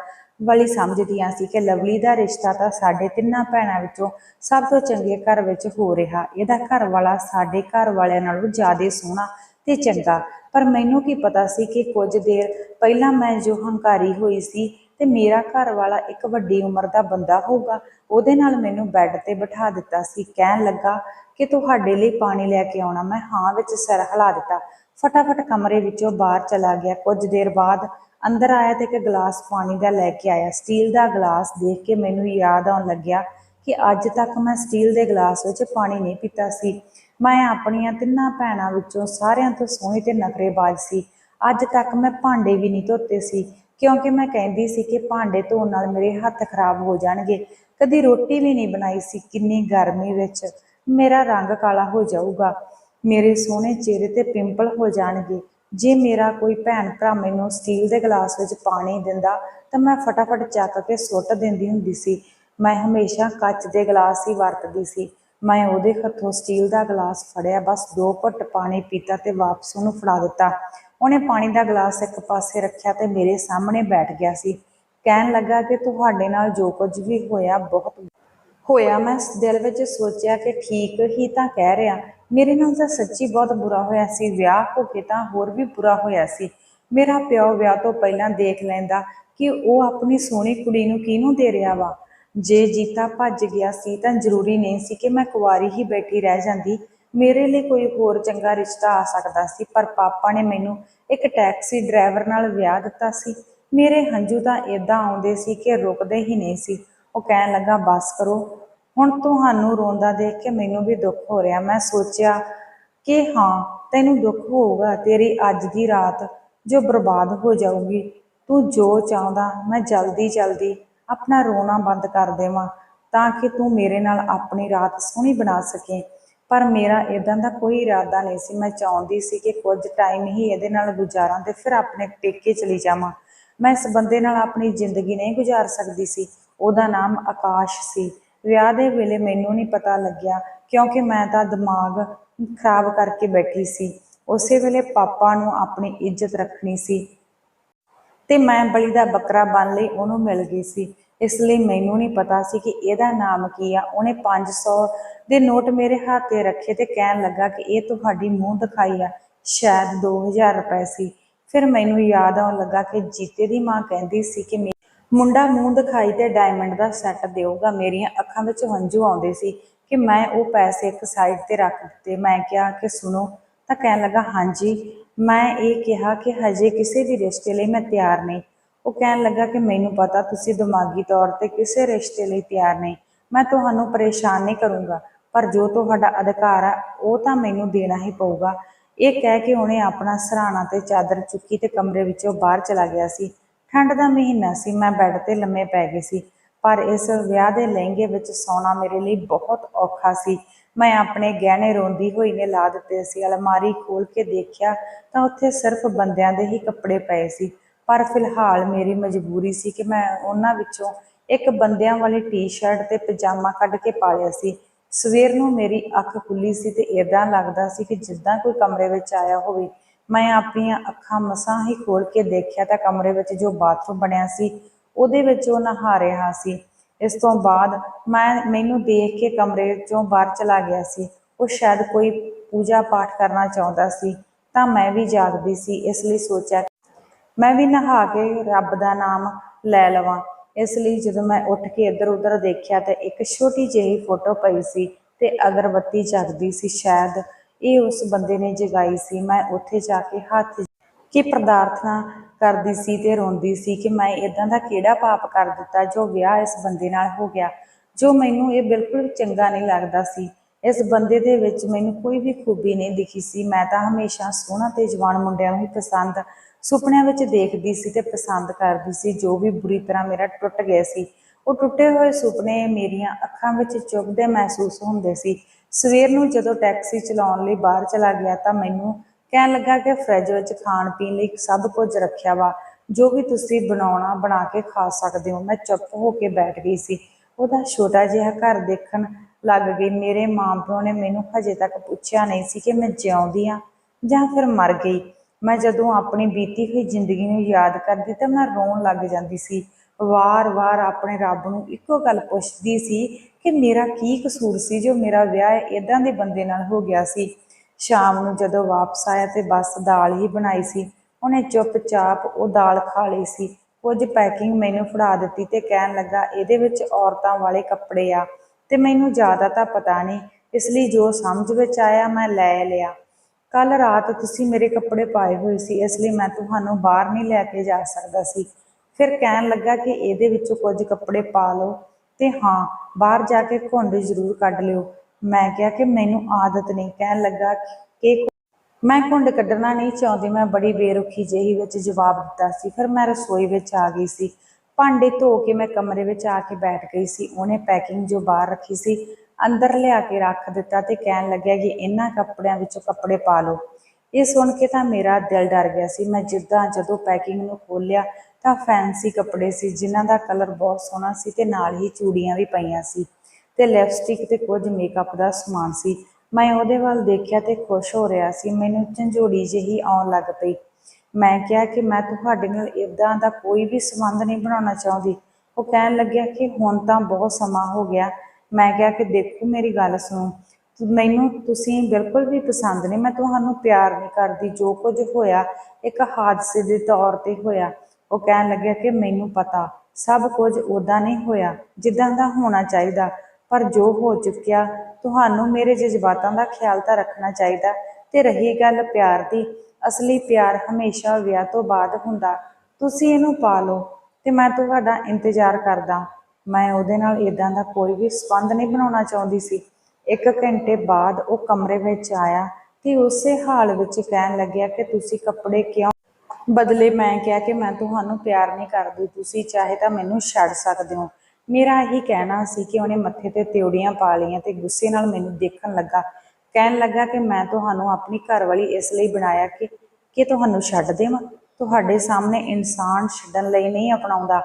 ਵਾਲੀ ਸਮਝਦੀਆਂ ਸੀ ਕਿ ਲਵਲੀ ਦਾ ਰਿਸ਼ਤਾ ਤਾਂ ਸਾਡੇ ਤਿੰਨਾਂ ਭੈਣਾਂ ਵਿੱਚੋਂ ਸਭ ਤੋਂ ਚੰਗੇ ਘਰ ਵਿੱਚ ਹੋ ਰਿਹਾ। ਇਹਦਾ ਘਰ ਵਾਲਾ ਸਾਡੇ ਘਰ ਵਾਲਿਆਂ ਨਾਲੋਂ ਜ਼ਿਆਦਾ ਸੋਹਣਾ ਤੇ ਚੰਗਾ। ਪਰ ਮੈਨੂੰ ਕੀ ਪਤਾ ਸੀ ਕਿ ਕੁਝ ਦੇਰ ਪਹਿਲਾਂ ਮੈਂ ਜੋ ਹੰਕਾਰੀ ਹੋਈ ਸੀ ਤੇ ਮੇਰਾ ਘਰ ਵਾਲਾ ਇੱਕ ਵੱਡੀ ਉਮਰ ਦਾ ਬੰਦਾ ਹੋਊਗਾ, ਉਹਦੇ ਨਾਲ ਮੈਨੂੰ ਬੈੱਡ ਤੇ ਬਿਠਾ ਦਿੱਤਾ ਸੀ। ਕਹਿਣ ਲੱਗਾ ਕਿ ਤੁਹਾਡੇ ਲਈ ਪਾਣੀ ਲੈ ਕੇ ਆਉਣਾ। ਮੈਂ ਹਾਂ ਵਿੱਚ ਸਿਰ ਹਿਲਾ ਦਿੱਤਾ। ਫਟਾਫਟ ਕਮਰੇ ਵਿੱਚੋਂ ਬਾਹਰ ਚਲਾ ਗਿਆ। ਕੁਝ ਦੇਰ ਬਾਅਦ ਅੰਦਰ ਆਇਆ ਤੇ ਇੱਕ ਗਲਾਸ ਪਾਣੀ ਦਾ ਲੈ ਕੇ ਆਇਆ। ਸਟੀਲ ਦਾ ਗਲਾਸ ਦੇਖ ਕੇ ਮੈਨੂੰ ਯਾਦ ਆਉਣ ਲੱਗਿਆ ਕਿ ਅੱਜ ਤੱਕ ਮੈਂ ਸਟੀਲ ਦੇ ਗਲਾਸ ਵਿੱਚ ਪਾਣੀ ਨਹੀਂ ਪੀਤਾ ਸੀ। ਮੈਂ ਆਪਣੀਆਂ ਤਿੰਨਾਂ ਭੈਣਾਂ ਵਿੱਚੋਂ ਸਾਰਿਆਂ ਤੋਂ ਸੋਹਣੀ ਤੇ ਨਖਰੇਬਾਜ਼ ਸੀ। ਅੱਜ ਤੱਕ ਮੈਂ ਭਾਂਡੇ ਵੀ ਨਹੀਂ ਧੋਤੇ ਸੀ, ਕਿਉਂਕਿ ਮੈਂ ਕਹਿੰਦੀ ਸੀ ਕਿ ਭਾਂਡੇ ਧੋਣ ਨਾਲ ਮੇਰੇ ਹੱਥ ਖਰਾਬ ਹੋ ਜਾਣਗੇ। ਕਦੀ ਰੋਟੀ ਵੀ ਨਹੀਂ ਬਣਾਈ ਸੀ ਕਿੰਨੀ ਗਰਮੀ ਵਿੱਚ। ਮੇਰਾ ਰੰਗ ਕਾਲਾ ਹੋ ਜਾਊਗਾ। ਮੇਰੇ ਸੋਹਣੇ ਚਿਹਰੇ ਤੇ ਪਿੰਪਲ ਹੋ ਜਾਣਗੇ। ਜੇ ਮੇਰਾ ਕੋਈ ਭੈਣ ਭਰਾ ਮੈਨੂੰ ਸਟੀਲ ਦੇ ਗਲਾਸ ਵਿੱਚ ਪਾਣੀ ਦਿੰਦਾ, ਤਾਂ ਮੈਂ ਫਟਾਫਟ ਚੱਕ ਕੇ ਸੁੱਟ ਦਿੰਦੀ ਹੁੰਦੀ ਸੀ। ਮੈਂ ਹਮੇਸ਼ਾ ਕੱਚ ਦੇ ਗਲਾਸ ਹੀ ਵਰਤਦੀ ਸੀ। ਮੈਂ ਉਹਦੇ ਹੱਥੋਂ ਸਟੀਲ ਦਾ ਗਲਾਸ ਫੜਿਆ, ਬਸ ਦੋ ਘੁੱਟ ਪਾਣੀ ਪੀਤਾ ਤੇ ਵਾਪਸ ਉਹਨੂੰ ਫੜਾ ਦਿੱਤਾ। ਉਹਨੇ ਪਾਣੀ ਦਾ ਗਲਾਸ ਇੱਕ ਪਾਸੇ ਰੱਖਿਆ ਤੇ ਮੇਰੇ ਸਾਹਮਣੇ ਬੈਠ ਗਿਆ ਸੀ। ਕਹਿਣ ਲੱਗਾ ਕਿ ਤੁਹਾਡੇ ਨਾਲ ਜੋ ਕੁਝ ਵੀ ਹੋਇਆ ਬਹੁਤ ਹੋਇਆ, ਮੈਂ ਦਿਲ ਵਿੱਚ ਸੋਚਿਆ ਕਿ ਠੀਕ ਹੀ ਤਾਂ ਕਹਿ ਰਿਹਾ। ਮੇਰੇ ਨਾਲ ਤਾਂ ਸੱਚੀ ਬਹੁਤ ਬੁਰਾ ਹੋਇਆ ਸੀ, ਵਿਆਹ ਹੋ ਕੇ ਤਾਂ ਹੋਰ ਵੀ ਬੁਰਾ ਹੋਇਆ ਸੀ। ਮੇਰਾ ਪਿਓ ਵਿਆਹ ਤੋਂ ਪਹਿਲਾਂ ਦੇਖ ਲੈਂਦਾ ਕਿ ਉਹ ਆਪਣੀ ਸੋਹਣੀ ਕੁੜੀ ਨੂੰ ਕਿਹਨੂੰ ਦੇ ਰਿਹਾ ਵਾ। ਜੇ ਜੀਤਾ ਭੱਜ ਗਿਆ ਸੀ ਤਾਂ ਜ਼ਰੂਰੀ ਨਹੀਂ ਸੀ ਕਿ ਮੈਂ ਕੁਵਾਰੀ ਹੀ ਬੈਠੀ ਰਹਿ ਜਾਂਦੀ। ਮੇਰੇ ਲਈ ਕੋਈ ਹੋਰ ਚੰਗਾ ਰਿਸ਼ਤਾ ਆ ਸਕਦਾ ਸੀ, ਪਰ ਪਾਪਾ ਨੇ ਮੈਨੂੰ ਇੱਕ ਟੈਕਸੀ ਡਰਾਈਵਰ ਨਾਲ ਵਿਆਹ ਦਿੱਤਾ ਸੀ। ਮੇਰੇ ਹੰਝੂ ਤਾਂ ਇਦਾਂ ਆਉਂਦੇ ਸੀ ਕਿ ਰੁਕਦੇ ਹੀ ਨਹੀਂ ਸੀ। ਉਹ ਕਹਿਣ ਲੱਗਾ, ਬਸ ਕਰੋ। ਹੁਣ ਤੁਹਾਨੂੰ ਰੋਂਦਾ ਦੇਖ ਕੇ ਮੈਨੂੰ ਵੀ ਦੁੱਖ ਹੋ ਰਿਹਾ। ਮੈਂ ਸੋਚਿਆ ਕਿ ਹਾਂ, ਤੈਨੂੰ ਦੁੱਖ ਹੋਊਗਾ, ਤੇਰੀ ਅੱਜ ਦੀ ਰਾਤ ਜੋ ਬਰਬਾਦ ਹੋ ਜਾਊਗੀ। ਤੂੰ ਜੋ ਚਾਹੁੰਦਾ, ਮੈਂ ਜਲਦੀ ਜਲਦੀ ਆਪਣਾ ਰੋਣਾ ਬੰਦ ਕਰ ਦੇਵਾਂ, ਤਾਂ ਕਿ ਤੂੰ ਮੇਰੇ ਨਾਲ ਆਪਣੀ ਰਾਤ ਸੋਹਣੀ ਬਣਾ ਸਕੇ। ਪਰ ਮੇਰਾ ਇਦਾਂ ਦਾ ਕੋਈ ਇਰਾਦਾ ਨਹੀਂ ਸੀ। ਮੈਂ ਚਾਹੁੰਦੀ ਸੀ ਕਿ ਕੁਝ ਟਾਈਮ ਹੀ ਇਹਦੇ ਨਾਲ ਗੁਜ਼ਾਰਾਂ ਤੇ ਫਿਰ ਆਪਣੇ ਪੇਕੇ ਚਲੀ ਜਾਵਾਂ। ਮੈਂ ਇਸ ਬੰਦੇ ਨਾਲ ਆਪਣੀ ਜ਼ਿੰਦਗੀ ਨਹੀਂ ਗੁਜ਼ਾਰ ਸਕਦੀ ਸੀ। ਉਹਦਾ ਨਾਮ ਆਕਾਸ਼ ਸੀ। ਵਿਆਹ ਦੇ ਵੇਲੇ ਮੈਨੂੰ ਨਹੀਂ ਪਤਾ ਲੱਗਿਆ, ਕਿਉਂਕਿ ਮੈਂ ਤਾਂ ਦਿਮਾਗ ਖਰਾਬ ਕਰਕੇ ਬੈਠੀ ਸੀ। ਉਸੇ ਵੇਲੇ ਪਾਪਾ ਨੂੰ ਆਪਣੀ ਇੱਜ਼ਤ ਰੱਖਣੀ ਸੀ। ਤੇ ਮੈਂ ਬਲੀ ਦਾ ਬੱਕਰਾ ਬਣ ਲਈ ਉਹਨੂੰ ਮਿਲ ਗਈ ਸੀ। ਇਸ ਲਈ ਮੈਨੂੰ ਨਹੀਂ ਪਤਾ ਸੀ ਕਿ ਇਹਦਾ ਨਾਮ ਕੀ ਆ। ਉਹਨੇ 500 ਦੇ ਨੋਟ ਮੇਰੇ ਹੱਥ ਤੇ ਰੱਖੇ ਤੇ ਕਹਿਣ ਲੱਗਾ ਕਿ ਇਹ ਤੁਹਾਡੀ ਮੂੰਹ ਦਿਖਾਈ ਆ। ਸ਼ਾਇਦ 2000 ਰੁਪਏ ਸੀ। ਫਿਰ ਮੈਨੂੰ ਯਾਦ ਆਉਣ ਲੱਗਾ ਕਿ ਜੀਤੇ ਦੀ ਮਾਂ ਕਹਿੰਦੀ ਸੀ ਕਿ ਮੇ- ਮੁੰਡਾ ਮੂੰਹ ਦਿਖਾਈ ਤੇ ਡਾਇਮੰਡ ਦਾ ਸੈੱਟ ਦੇਊਗਾ। ਮੇਰੀਆਂ ਅੱਖਾਂ ਵਿੱਚ ਹੰਝੂ ਆਉਂਦੇ ਸੀ ਕਿ ਮੈਂ ਉਹ ਪੈਸੇ ਇੱਕ ਸਾਈਡ ਤੇ ਰੱਖ ਦਿੱਤੇ। ਮੈਂ ਕਿਹਾ ਕਿ ਸੁਣੋ, ਤਾਂ ਕਹਿਣ ਲੱਗਾ, ਹਾਂਜੀ। ਮੈਂ ਇਹ ਕਿਹਾ ਕਿ ਹਜੇ ਕਿਸੇ ਵੀ ਰਿਸ਼ਤੇ ਲਈ ਮੈਂ ਤਿਆਰ ਨਹੀਂ। ਉਹ ਕਹਿਣ ਲੱਗਾ ਕਿ ਮੈਨੂੰ ਪਤਾ ਤੁਸੀਂ ਦਿਮਾਗੀ ਤੌਰ ਤੇ ਕਿਸੇ ਰਿਸ਼ਤੇ ਲਈ ਤਿਆਰ ਨਹੀਂ। ਮੈਂ ਤੁਹਾਨੂੰ ਪਰੇਸ਼ਾਨ ਨਹੀਂ ਕਰੂੰਗਾ, ਪਰ ਜੋ ਤੁਹਾਡਾ ਅਧਿਕਾਰ ਆ, ਉਹ ਤਾਂ ਮੈਨੂੰ ਦੇਣਾ ਹੀ ਪਊਗਾ। ਇਹ ਕਹਿ ਕੇ ਉਹਨੇ ਆਪਣਾ ਸਰਾਣਾ ਤੇ ਚਾਦਰ ਚੁੱਕੀ ਤੇ ਕਮਰੇ ਵਿੱਚੋਂ ਬਾਹਰ ਚਲਾ ਗਿਆ ਸੀ। ਠੰਡ ਦਾ ਮਹੀਨਾ ਸੀ, ਮੈਂ ਬੈੱਡ ਤੇ ਲੰਮੇ ਪੈ ਗਈ ਸੀ, ਪਰ ਇਸ ਵਿਆਹ ਦੇ ਲਹਿੰਗੇ ਵਿੱਚ ਸੌਣਾ ਮੇਰੇ ਲਈ ਬਹੁਤ ਔਖਾ ਸੀ। ਮੈਂ ਆਪਣੇ ਗਹਿਣੇ ਰੋਂਦੀ ਹੋਈ ਨੇ ਲਾ ਦਿੱਤੇ ਸੀ, ਅਲਮਾਰੀ ਖੋਲ ਕੇ ਦੇਖਿਆ ਤਾਂ ਉੱਥੇ ਸਿਰਫ ਬੰਦਿਆਂ ਦੇ ਹੀ ਕੱਪੜੇ ਪਏ ਸੀ। ਪਰ ਫਿਲਹਾਲ ਮੇਰੀ ਮਜਬੂਰੀ ਸੀ ਕਿ ਮੈਂ ਉਹਨਾਂ ਵਿੱਚੋਂ ਇੱਕ ਬੰਦਿਆਂ ਵਾਲੀ ਟੀ-ਸ਼ਰਟ ਤੇ ਪਜਾਮਾ ਕੱਢ ਕੇ ਪਾ ਲਿਆ ਸੀ। ਸਵੇਰ ਨੂੰ ਮੇਰੀ ਅੱਖ ਖੁੱਲੀ ਸੀ ਤੇ ਏਦਾਂ ਲੱਗਦਾ ਸੀ ਕਿ ਜਿੱਦਾਂ ਕੋਈ ਕਮਰੇ ਵਿੱਚ ਆਇਆ ਹੋਵੇ। ਮੈਂ ਆਪਣੀਆਂ ਅੱਖਾਂ ਮਸਾਂ ਹੀ ਖੋਲ ਕੇ ਦੇਖਿਆ ਤਾਂ ਕਮਰੇ ਵਿੱਚ ਜੋ ਬਾਥਰੂਮ ਬਣਿਆ ਸੀ, ਉਹਦੇ ਵਿੱਚ ਉਹ ਨਹਾ ਰਿਹਾ ਸੀ। ਇਸ ਤੋਂ ਬਾਅਦ ਮੈਂ ਮੈਨੂੰ ਦੇਖ ਕੇ ਕਮਰੇ ਚੋਂ ਬਾਹਰ ਚਲਾ ਗਿਆ ਸੀ। ਉਹ ਸ਼ਾਇਦ ਕੋਈ ਪੂਜਾ ਪਾਠ ਕਰਨਾ ਚਾਹੁੰਦਾ ਸੀ, ਤਾਂ ਮੈਂ ਵੀ ਜਾਗਦੀ ਸੀ, ਇਸ ਲਈ ਸੋਚਿਆ ਮੈਂ ਵੀ ਨਹਾ ਕੇ ਰੱਬ ਦਾ ਨਾਮ ਲੈ ਲਵਾਂ। ਇਸ ਲਈ ਜਦੋਂ ਮੈਂ ਉੱਠ ਕੇ ਇੱਧਰ ਉੱਧਰ ਦੇਖਿਆ ਤਾਂ ਇੱਕ ਛੋਟੀ ਜਿਹੀ ਫੋਟੋ ਪਈ ਸੀ ਤੇ ਅਗਰਬੱਤੀ ਜਗਦੀ ਸੀ ਸ਼ਾਇਦ। ਇਹ ਉਸ ਬੰਦੇ ਨੇ ਜਗਾਈ ਸੀ। ਮੈਂ ਉੱਥੇ ਜਾ ਕੇ ਹੱਥ ਕਿ ਪ੍ਰਾਰਥਨਾ ਕਰਦੀ ਸੀ ਤੇ ਰੋਂਦੀ ਸੀ ਕਿ ਮੈਂ ਇਦਾਂ ਦਾ ਕਿਹੜਾ ਪਾਪ ਕਰ ਦਿੱਤਾ ਜੋ ਵਿਆਹ ਇਸ ਬੰਦੇ ਨਾਲ ਹੋ ਗਿਆ, ਜੋ ਮੈਨੂੰ ਇਹ ਬਿਲਕੁਲ ਚੰਗਾ ਨਹੀਂ ਲੱਗਦਾ ਸੀ। ਇਸ ਬੰਦੇ ਦੇ ਵਿੱਚ ਮੈਨੂੰ ਕੋਈ ਵੀ ਖੂਬੀ ਨਹੀਂ ਦਿਖੀ ਸੀ। ਮੈਂ ਤਾਂ ਹਮੇਸ਼ਾ ਸੋਹਣਾ ਤੇ ਜਵਾਨ ਮੁੰਡਿਆਂ ਨੂੰ ਹੀ ਪਸੰਦ, ਸੁਪਨਿਆਂ ਵਿੱਚ ਦੇਖਦੀ ਸੀ ਤੇ ਪਸੰਦ ਕਰਦੀ ਸੀ। ਜੋ ਵੀ ਬੁਰੀ ਤਰ੍ਹਾਂ ਮੇਰਾ ਟੁੱਟ ਗਿਆ ਸੀ, ਉਹ ਟੁੱਟੇ ਹੋਏ ਸੁਪਨੇ ਮੇਰੀਆਂ ਅੱਖਾਂ ਵਿੱਚ ਚੁੱਭਦੇ ਮਹਿਸੂਸ ਹੁੰਦੇ ਸੀ। ਸਵੇਰ ਨੂੰ ਜਦੋਂ ਟੈਕਸੀ ਚਲਾਉਣ ਲਈ ਬਾਹਰ ਚਲਾ ਗਿਆ ਤਾਂ ਮੈਨੂੰ ਕਹਿਣ ਲੱਗਾ ਕਿ ਫ੍ਰਿਜ ਵਿੱਚ ਖਾਣ ਪੀਣ ਲਈ ਸਭ ਕੁਝ ਰੱਖਿਆ ਵਾ, ਜੋ ਵੀ ਤੁਸੀਂ ਬਣਾਉਣਾ ਬਣਾ ਕੇ ਖਾ ਸਕਦੇ ਹੋ। ਮੈਂ ਚੁੱਪ ਹੋ ਕੇ ਬੈਠ ਗਈ ਸੀ। ਉਹਦਾ ਛੋਟਾ ਜਿਹਾ ਘਰ ਦੇਖਣ ਲੱਗ ਗਈ। ਮੇਰੇ ਮਾਂ-ਪਿਓ ਨੇ ਮੈਨੂੰ ਹਜੇ ਤੱਕ ਪੁੱਛਿਆ ਨਹੀਂ ਸੀ ਕਿ ਮੈਂ ਜਿਉਂਦੀ ਆ ਜਾਂ ਫਿਰ ਮਰ ਗਈ। ਮੈਂ ਜਦੋਂ ਆਪਣੀ ਬੀਤੀ ਹੋਈ ਜ਼ਿੰਦਗੀ ਨੂੰ ਯਾਦ ਕਰਦੀ ਤਾਂ ਮੈਂ ਰੋਣ ਲੱਗ ਜਾਂਦੀ ਸੀ। ਵਾਰ-ਵਾਰ ਆਪਣੇ ਰੱਬ ਨੂੰ ਇੱਕੋ ਗੱਲ ਪੁੱਛਦੀ ਸੀ ਕਿ ਮੇਰਾ ਕੀ ਕਸੂਰ ਸੀ ਜੋ ਮੇਰਾ ਵਿਆਹ ਇਦਾਂ ਦੇ ਬੰਦੇ ਨਾਲ ਹੋ ਗਿਆ ਸੀ? ਸ਼ਾਮ ਨੂੰ ਜਦੋਂ ਵਾਪਸ ਆਇਆ ਤੇ ਬਸ ਦਾਲ ਹੀ ਬਣਾਈ ਸੀ। ਉਹਨੇ ਚੁੱਪਚਾਪ ਉਹ ਦਾਲ ਖਾ ਲਈ ਸੀ। ਕੁਝ ਪੈਕਿੰਗ ਮੈਨੂੰ ਫੜਾ ਦਿੱਤੀ ਤੇ ਕਹਿਣ ਲੱਗਾ, ਇਹਦੇ ਵਿੱਚ ਔਰਤਾਂ ਵਾਲੇ ਕੱਪੜੇ ਆ ਤੇ ਮੈਨੂੰ ਜ਼ਿਆਦਾ ਤਾਂ ਪਤਾ ਨਹੀਂ, ਇਸ ਲਈ ਜੋ ਸਮਝ ਵਿੱਚ ਆਇਆ ਮੈਂ ਲੈ ਲਿਆ। ਕੱਲ ਰਾਤ ਤੁਸੀਂ ਮੇਰੇ ਕੱਪੜੇ ਪਾਏ ਹੋਏ ਸੀ, ਇਸ ਲਈ ਮੈਂ ਤੁਹਾਨੂੰ ਬਾਹਰ ਨਹੀਂ ਲੈ ਕੇ ਜਾ ਸਕਦਾ ਸੀ। ਫਿਰ ਕਹਿਣ ਲੱਗਾ ਕਿ ਇਹਦੇ ਵਿੱਚੋਂ ਕੁਝ ਕੱਪੜੇ ਪਾ ਲਓ। ਤੇ ਹਾਂ, ਬਾਹਰ ਜਾ ਕੇ ਘੁੰਡ ਜ਼ਰੂਰ ਕੱਢ ਲਿਓ। ਮੈਂ ਕਿਹਾ ਕਿ ਮੈਨੂੰ ਆਦਤ ਨਹੀਂ, ਕਹਿਣ ਲੱਗਾ ਕਿ ਮੈਂ ਘੁੰਡ ਕੱਢਣਾ ਨਹੀਂ ਚਾਹੁੰਦੀ, ਮੈਂ ਬੜੀ ਬੇਰੁਖੀ ਜਿਹੀ ਵਿੱਚ ਜਵਾਬ ਦਿੱਤਾ ਸੀ। ਫਿਰ ਮੈਂ ਰਸੋਈ ਵਿੱਚ ਆ ਗਈ ਸੀ। ਭਾਂਡੇ ਧੋ ਕੇ ਮੈਂ ਕਮਰੇ ਵਿੱਚ ਆ ਕੇ ਬੈਠ ਗਈ ਸੀ। ਉਹਨੇ ਪੈਕਿੰਗ ਜੋ ਬਾਹਰ ਰੱਖੀ ਸੀ, ਅੰਦਰ ਲਿਆ ਕੇ ਰੱਖ ਦਿੱਤਾ ਤੇ ਕਹਿਣ ਲੱਗਿਆ ਕਿ ਇਹਨਾਂ ਕੱਪੜਿਆਂ ਵਿੱਚੋਂ ਕੱਪੜੇ ਪਾ ਲਓ। ਇਹ ਸੁਣ ਕੇ ਤਾਂ ਮੇਰਾ ਦਿਲ ਡਰ ਗਿਆ ਸੀ। ਮੈਂ ਜਿੱਦਾਂ ਜਦੋਂ ਪੈਕਿੰਗ ਨੂੰ ਖੋਲ੍ਹਿਆ ਤਾਂ ਫੈਂਸੀ ਕੱਪੜੇ ਸੀ, ਜਿਨ੍ਹਾਂ ਦਾ ਕਲਰ ਬਹੁਤ ਸੋਹਣਾ ਸੀ ਤੇ ਨਾਲ ਹੀ ਚੂੜੀਆਂ ਵੀ ਪਈਆਂ ਸੀ ਤੇ ਲਿਪਸਟਿਕ ਤੇ ਕੁਝ ਮੇਕਅਪ ਦਾ ਸਮਾਨ ਸੀ। ਮੈਂ ਉਹਦੇ ਵੱਲ ਦੇਖਿਆ ਤੇ ਖੁਸ਼ ਹੋ ਰਿਹਾ ਸੀ, ਮੈਨੂੰ ਝੰਜੋੜੀ ਜਿਹੀ ਆਉਣ ਲੱਗ ਪਈ। ਮੈਂ ਕਿਹਾ ਕਿ ਮੈਂ ਤੁਹਾਡੇ ਨਾਲ ਇਦਾਂ ਦਾ ਕੋਈ ਵੀ ਸੰਬੰਧ ਨਹੀਂ ਬਣਾਉਣਾ ਚਾਹੁੰਦੀ। ਉਹ ਕਹਿਣ ਲੱਗਿਆ ਕਿ ਹੁਣ ਤਾਂ ਬਹੁਤ ਸਮਾਂ ਹੋ ਗਿਆ। ਮੈਂ ਕਿਹਾ ਕਿ ਦੇਖੋ ਮੇਰੀ ਗੱਲ ਸੁਣੋ। ਮੈਨੂੰ ਤੁਸੀਂ ਬਿਲਕੁਲ ਵੀ ਪਸੰਦ ਨਹੀਂ, ਮੈਂ ਤੁਹਾਨੂੰ ਪਿਆਰ ਨਹੀਂ ਕਰਦੀ। ਜੋ ਕੁਝ ਹੋਇਆ, ਇੱਕ ਹਾਦਸੇ ਦੇ ਤੌਰ ਤੇ ਹੋਇਆ। ਉਹ ਕਹਿਣ ਲੱਗਿਆ ਕਿ ਮੈਨੂੰ ਪਤਾ, ਸਭ ਕੁਝ ਉਦਾਂ ਨਹੀਂ ਹੋਇਆ, ਜਿੱਦਾਂ ਦਾ ਹੋਣਾ ਚਾਹੀਦਾ। ਪਰ ਜੋ ਹੋ ਚੁੱਕਿਆ, ਤੁਹਾਨੂੰ ਮੇਰੇ ਜਜ਼ਬਾਤਾਂ ਦਾ ਖਿਆਲ ਤਾਂ ਰੱਖਣਾ ਚਾਹੀਦਾ ਤੇ ਰਹੀ ਗੱਲ ਪਿਆਰ ਦੀ। ਅਸਲੀ ਪਿਆਰ ਹਮੇਸ਼ਾ ਵਿਆਹ ਤੋਂ ਬਾਅਦ ਹੁੰਦਾ। ਤੁਸੀਂ ਇਹਨੂੰ ਪਾ ਲਓ ਤੇ ਮੈਂ ਤੁਹਾਡਾ ਇੰਤਜ਼ਾਰ ਕਰਦਾ। ਮੈਂ ਉਹਦੇ ਨਾਲ ਇਦਾਂ ਦਾ ਕੋਈ ਵੀ ਸੰਬੰਧ ਨਹੀਂ ਬਣਾਉਣਾ ਚਾਹੁੰਦੀ ਸੀ। ਇੱਕ ਘੰਟੇ ਬਾਅਦ ਉਹ ਕਮਰੇ ਵਿੱਚ ਆਇਆ ਤੇ ਉਸੇ ਹਾਲ ਵਿੱਚ ਕਹਿਣ ਲੱਗਿਆ ਕਿ ਤੁਸੀਂ ਕੱਪੜੇ ਕਿਉਂ ਬਦਲੇ ਮੈਂ ਕਿਹਾ ਕਿ ਮੈਂ ਤੁਹਾਨੂੰ ਪਿਆਰ ਨਹੀਂ ਕਰਦੀ, ਤੁਸੀਂ ਚਾਹੇ ਤਾਂ ਮੈਨੂੰ ਛੱਡ ਸਕਦੇ ਹੋ। ਮੇਰਾ ਇਹੀ ਕਹਿਣਾ ਸੀ ਕਿ ਉਹਨੇ ਮੱਥੇ ਤੇ ਤਿਉੜੀਆਂ ਪਾ ਲਈਆਂ ਤੇ ਗੁੱਸੇ ਨਾਲ ਮੈਨੂੰ ਦੇਖਣ ਲੱਗਾ। ਕਹਿਣ ਲੱਗਾ ਕਿ ਮੈਂ ਤੁਹਾਨੂੰ ਆਪਣੀ ਘਰਵਾਲੀ ਇਸ ਲਈ ਬਣਾਇਆ ਕਿ ਕਿ ਤੁਹਾਨੂੰ ਛੱਡ ਦੇਵਾਂ। ਤੁਹਾਡੇ ਸਾਹਮਣੇ ਇਨਸਾਨ ਛੱਡਣ ਲਈ ਨਹੀਂ ਅਪਣਾਉਂਦਾ।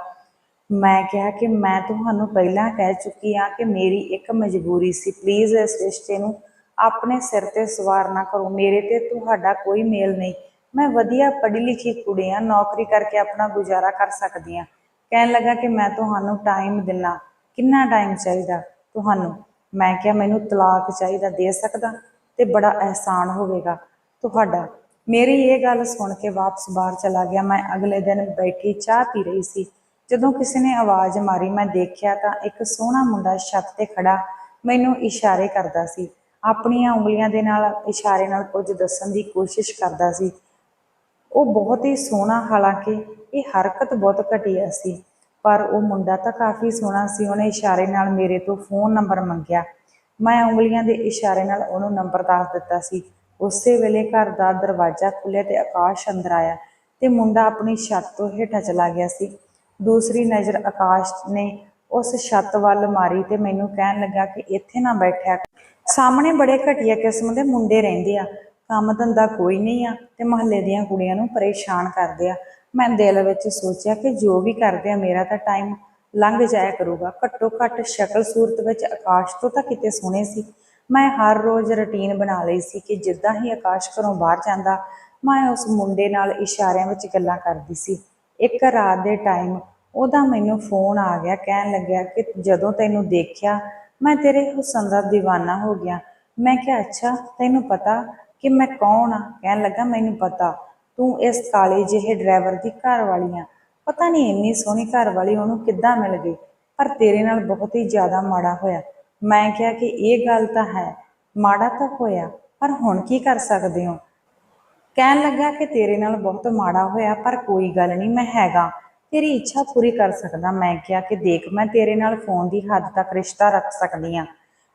ਮੈਂ ਕਿਹਾ ਕਿ ਮੈਂ ਤੁਹਾਨੂੰ ਪਹਿਲਾਂ ਕਹਿ ਚੁੱਕੀ ਹਾਂ ਕਿ ਮੇਰੀ ਇੱਕ ਮਜਬੂਰੀ ਸੀ। ਪਲੀਜ਼ ਇਸ ਰਿਸ਼ਤੇ ਨੂੰ ਆਪਣੇ ਸਿਰ ਤੇ ਸਵਾਰ ਨਾ ਕਰੋ। ਮੇਰੇ ਤੇ ਤੁਹਾਡਾ ਕੋਈ ਮੇਲ ਨਹੀਂ। ਮੈਂ ਵਧੀਆ ਪੜ੍ਹੀ ਲਿਖੀ ਕੁੜੀ ਆ ਨੌਕਰੀ ਕਰਕੇ ਆਪਣਾ ਗੁਜ਼ਾਰਾ ਕਰ ਸਕਦੀ ਹਾਂ। ਕਹਿਣ ਲੱਗਾ ਕਿ ਮੈਂ ਤੁਹਾਨੂੰ ਟਾਈਮ ਦਿਨਾ। ਕਿੰਨਾ ਟਾਈਮ ਚਾਹੀਦਾ ਤੁਹਾਨੂੰ? ਮੈਂ ਕਿਹਾ, ਮੈਨੂੰ ਤਲਾਕ ਚਾਹੀਦਾ ਦੇ ਸਕਦਾ ਤੇ ਬੜਾ ਅਹਿਸਾਨ ਹੋਵੇਗਾ। ਤੁਹਾਡਾ, ਮੇਰੀ ਇਹ ਗੱਲ ਸੁਣ ਕੇ ਵਾਪਸ ਬਾਹਰ ਚਲਾ ਗਿਆ। ਮੈਂ ਅਗਲੇ ਦਿਨ ਬੈਠੀ ਚਾਹ ਪੀ ਰਹੀ ਸੀ। ਜਦੋਂ ਕਿਸੇ ਨੇ ਆਵਾਜ਼ ਮਾਰੀ, ਮੈਂ ਦੇਖਿਆ ਤਾਂ ਇੱਕ ਸੋਹਣਾ ਮੁੰਡਾ ਛੱਤ ਤੇ ਖੜਾ ਮੈਨੂੰ ਇਸ਼ਾਰੇ ਕਰਦਾ ਸੀ। ਆਪਣੀਆਂ ਉਂਗਲੀਆਂ ਦੇ ਨਾਲ, ਇਸ਼ਾਰੇ ਨਾਲ ਕੁਝ ਦੱਸਣ ਦੀ ਕੋਸ਼ਿਸ਼ ਕਰਦਾ ਸੀ। ਉਹ ਬਹੁਤ ਹੀ ਸੋਹਣਾ, ਹਾਲਾਂਕਿ ਇਹ ਹਰਕਤ ਬਹੁਤ ਘਟੀਆ ਸੀ, ਪਰ ਉਹ ਮੁੰਡਾ ਤਾਂ ਕਾਫੀ ਸੋਹਣਾ ਸੀ, ਉਹਨੇ ਇਸ਼ਾਰੇ ਨਾਲ ਮੇਰੇ ਤੋਂ ਫੋਨ ਨੰਬਰ ਮੰਗਿਆ। ਮੈਂ ਉਂਗਲੀਆਂ ਦੇ ਇਸ਼ਾਰੇ ਨਾਲ ਉਹਨੂੰ ਨੰਬਰ ਦੱਸ ਦਿੱਤਾ ਸੀ। ਉਸੇ ਵੇਲੇ ਘਰ ਦਾ ਦਰਵਾਜ਼ਾ ਖੁੱਲਿਆ ਤੇ ਆਕਾਸ਼ ਅੰਦਰ ਆਇਆ ਤੇ ਮੁੰਡਾ ਆਪਣੀ ਛੱਤ ਤੋਂ ਹੇਠਾਂ ਚਲਾ ਗਿਆ ਸੀ। ਦੂਸਰੀ ਨਜ਼ਰ ਆਕਾਸ਼ ਨੇ ਉਸ ਛੱਤ ਵੱਲ ਮਾਰੀ ਤੇ ਮੈਨੂੰ ਕਹਿਣ ਲੱਗਾ ਕਿ ਇੱਥੇ ਨਾ ਬੈਠਿਆ ਸਾਹਮਣੇ ਬੜੇ ਘਟੀਆ ਕਿਸਮ ਦੇ ਮੁੰਡੇ ਰਹਿੰਦੇ ਆ ਕੰਮ ਧੰਦਾ ਕੋਈ ਨਹੀਂ ਆ ਤੇ ਮਹੱਲੇ ਦੀਆਂ ਕੁੜੀਆਂ ਨੂੰ ਪਰੇਸ਼ਾਨ ਕਰਦੇ ਆ। ਮੈਂ ਦਿਲ ਵਿੱਚ ਸੋਚਿਆ ਕਿ ਜੋ ਵੀ ਕਰਦੇ ਆ, ਮੇਰਾ ਤਾਂ ਟਾਈਮ ਲੰਘ ਜਾਇਆ ਕਰੂਗਾ। ਘੱਟੋ ਘੱਟ ਸ਼ਕਲ ਸੂਰਤ ਵਿੱਚ ਆਕਾਸ਼ ਤੋਂ ਤਾਂ ਕਿਤੇ ਸੋਹਣੇ ਸੀ। ਮੈਂ ਹਰ ਰੋਜ਼ ਰੁਟੀਨ ਬਣਾ ਲਈ ਸੀ ਕਿ ਜਿੱਦਾਂ ਹੀ ਆਕਾਸ਼ ਘਰੋਂ ਬਾਹਰ ਜਾਂਦਾ, ਮੈਂ ਉਸ ਮੁੰਡੇ ਨਾਲ ਇਸ਼ਾਰਿਆਂ ਵਿੱਚ ਗੱਲਾਂ ਕਰਦੀ ਸੀ। ਇੱਕ ਰਾਤ ਦੇ ਟਾਈਮ ਉਹਦਾ ਮੈਨੂੰ ਫੋਨ ਆ ਗਿਆ, ਕਹਿਣ ਲੱਗਿਆ ਕਿ ਜਦੋਂ ਤੈਨੂੰ ਦੇਖਿਆ, ਮੈਂ ਤੇਰੇ ਹੁਸਨ ਦਾ دیਵਾਨਾ ਹੋ ਗਿਆ। ਮੈਂ ਕਿਹਾ, ਅੱਛਾ, ਤੈਨੂੰ ਪਤਾ ਕਿ ਮੈਂ ਕੌਣ ਆ? ਕਹਿਣ ਲੱਗਾ, ਮੈਨੂੰ ਪਤਾ, ਤੂੰ ਇਸ ਕਾਲੇ ਜਿਹੇ ਡਰਾਈਵਰ ਦੀ ਘਰ ਵਾਲੀ ਆ। ਪਤਾ ਨਹੀਂ ਇੰਨੀ ਸੋਹਣੀ ਘਰ ਵਾਲੀ ਉਹਨੂੰ ਕਿੱਦਾਂ ਮਿਲ ਗਈ, ਪਰ ਤੇਰੇ ਨਾਲ ਬਹੁਤ ਹੀ ਜ਼ਿਆਦਾ ਮਾੜਾ ਹੋਇਆ। ਮੈਂ ਕਿਹਾ ਕਿ ਇਹ ਗੱਲ ਤਾਂ ਹੈ, ਮਾੜਾ ਤਾਂ ਹੋਇਆ, ਪਰ ਹੁਣ ਕੀ ਕਰ ਸਕਦੇ ਹੋ? ਕਹਿਣ ਲੱਗਾ ਕਿ ਤੇਰੇ ਨਾਲ ਬਹੁਤ ਮਾੜਾ ਹੋਇਆ, ਪਰ ਕੋਈ ਗੱਲ ਨਹੀਂ ਮੈਂ ਹੈਗਾ। ਤੇਰੀ ਇੱਛਾ ਪੂਰੀ ਕਰ ਸਕਦਾ। ਮੈਂ ਕਿਹਾ ਕਿ ਦੇਖ, ਮੈਂ ਤੇਰੇ ਨਾਲ ਫੋਨ ਦੀ ਹੱਦ ਤੱਕ ਰਿਸ਼ਤਾ ਰੱਖ ਸਕਦੀ ਆ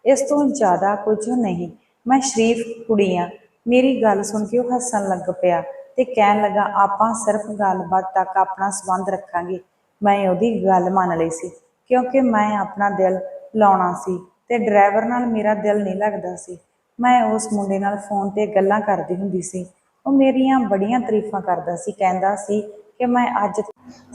ਇਸ ਤੋਂ ਜ਼ਿਆਦਾ ਕੁਝ ਨਹੀਂ। ਮੈਂ ਸ਼ਰੀਫ ਕੁੜੀ ਆ ਮੇਰੀ ਗੱਲ ਸੁਣ ਕੇ ਉਹ ਹੱਸਣ ਲੱਗ ਪਿਆ ਤੇ ਕਹਿਣ ਲੱਗਾ, ਆਪਾਂ ਸਿਰਫ ਗੱਲਬਾਤ ਤੱਕ ਆਪਣਾ ਸੰਬੰਧ ਰੱਖਾਂਗੇ। ਮੈਂ ਉਹਦੀ ਗੱਲ ਮੰਨ ਲਈ ਸੀ, ਕਿਉਂਕਿ ਮੈਂ ਆਪਣਾ ਦਿਲ ਲਾਉਣਾ ਸੀ ਤੇ ਡਰਾਈਵਰ ਨਾਲ ਮੇਰਾ ਦਿਲ ਨਹੀਂ ਲੱਗਦਾ ਸੀ। ਮੈਂ ਉਸ ਮੁੰਡੇ ਨਾਲ ਫੋਨ ਤੇ ਗੱਲਾਂ ਕਰਦੀ ਹੁੰਦੀ ਸੀ। ਉਹ ਮੇਰੀਆਂ ਬੜੀਆਂ ਤਾਰੀਫਾਂ ਕਰਦਾ ਸੀ, ਕਹਿੰਦਾ ਸੀ ਕਿ ਮੈਂ ਅੱਜ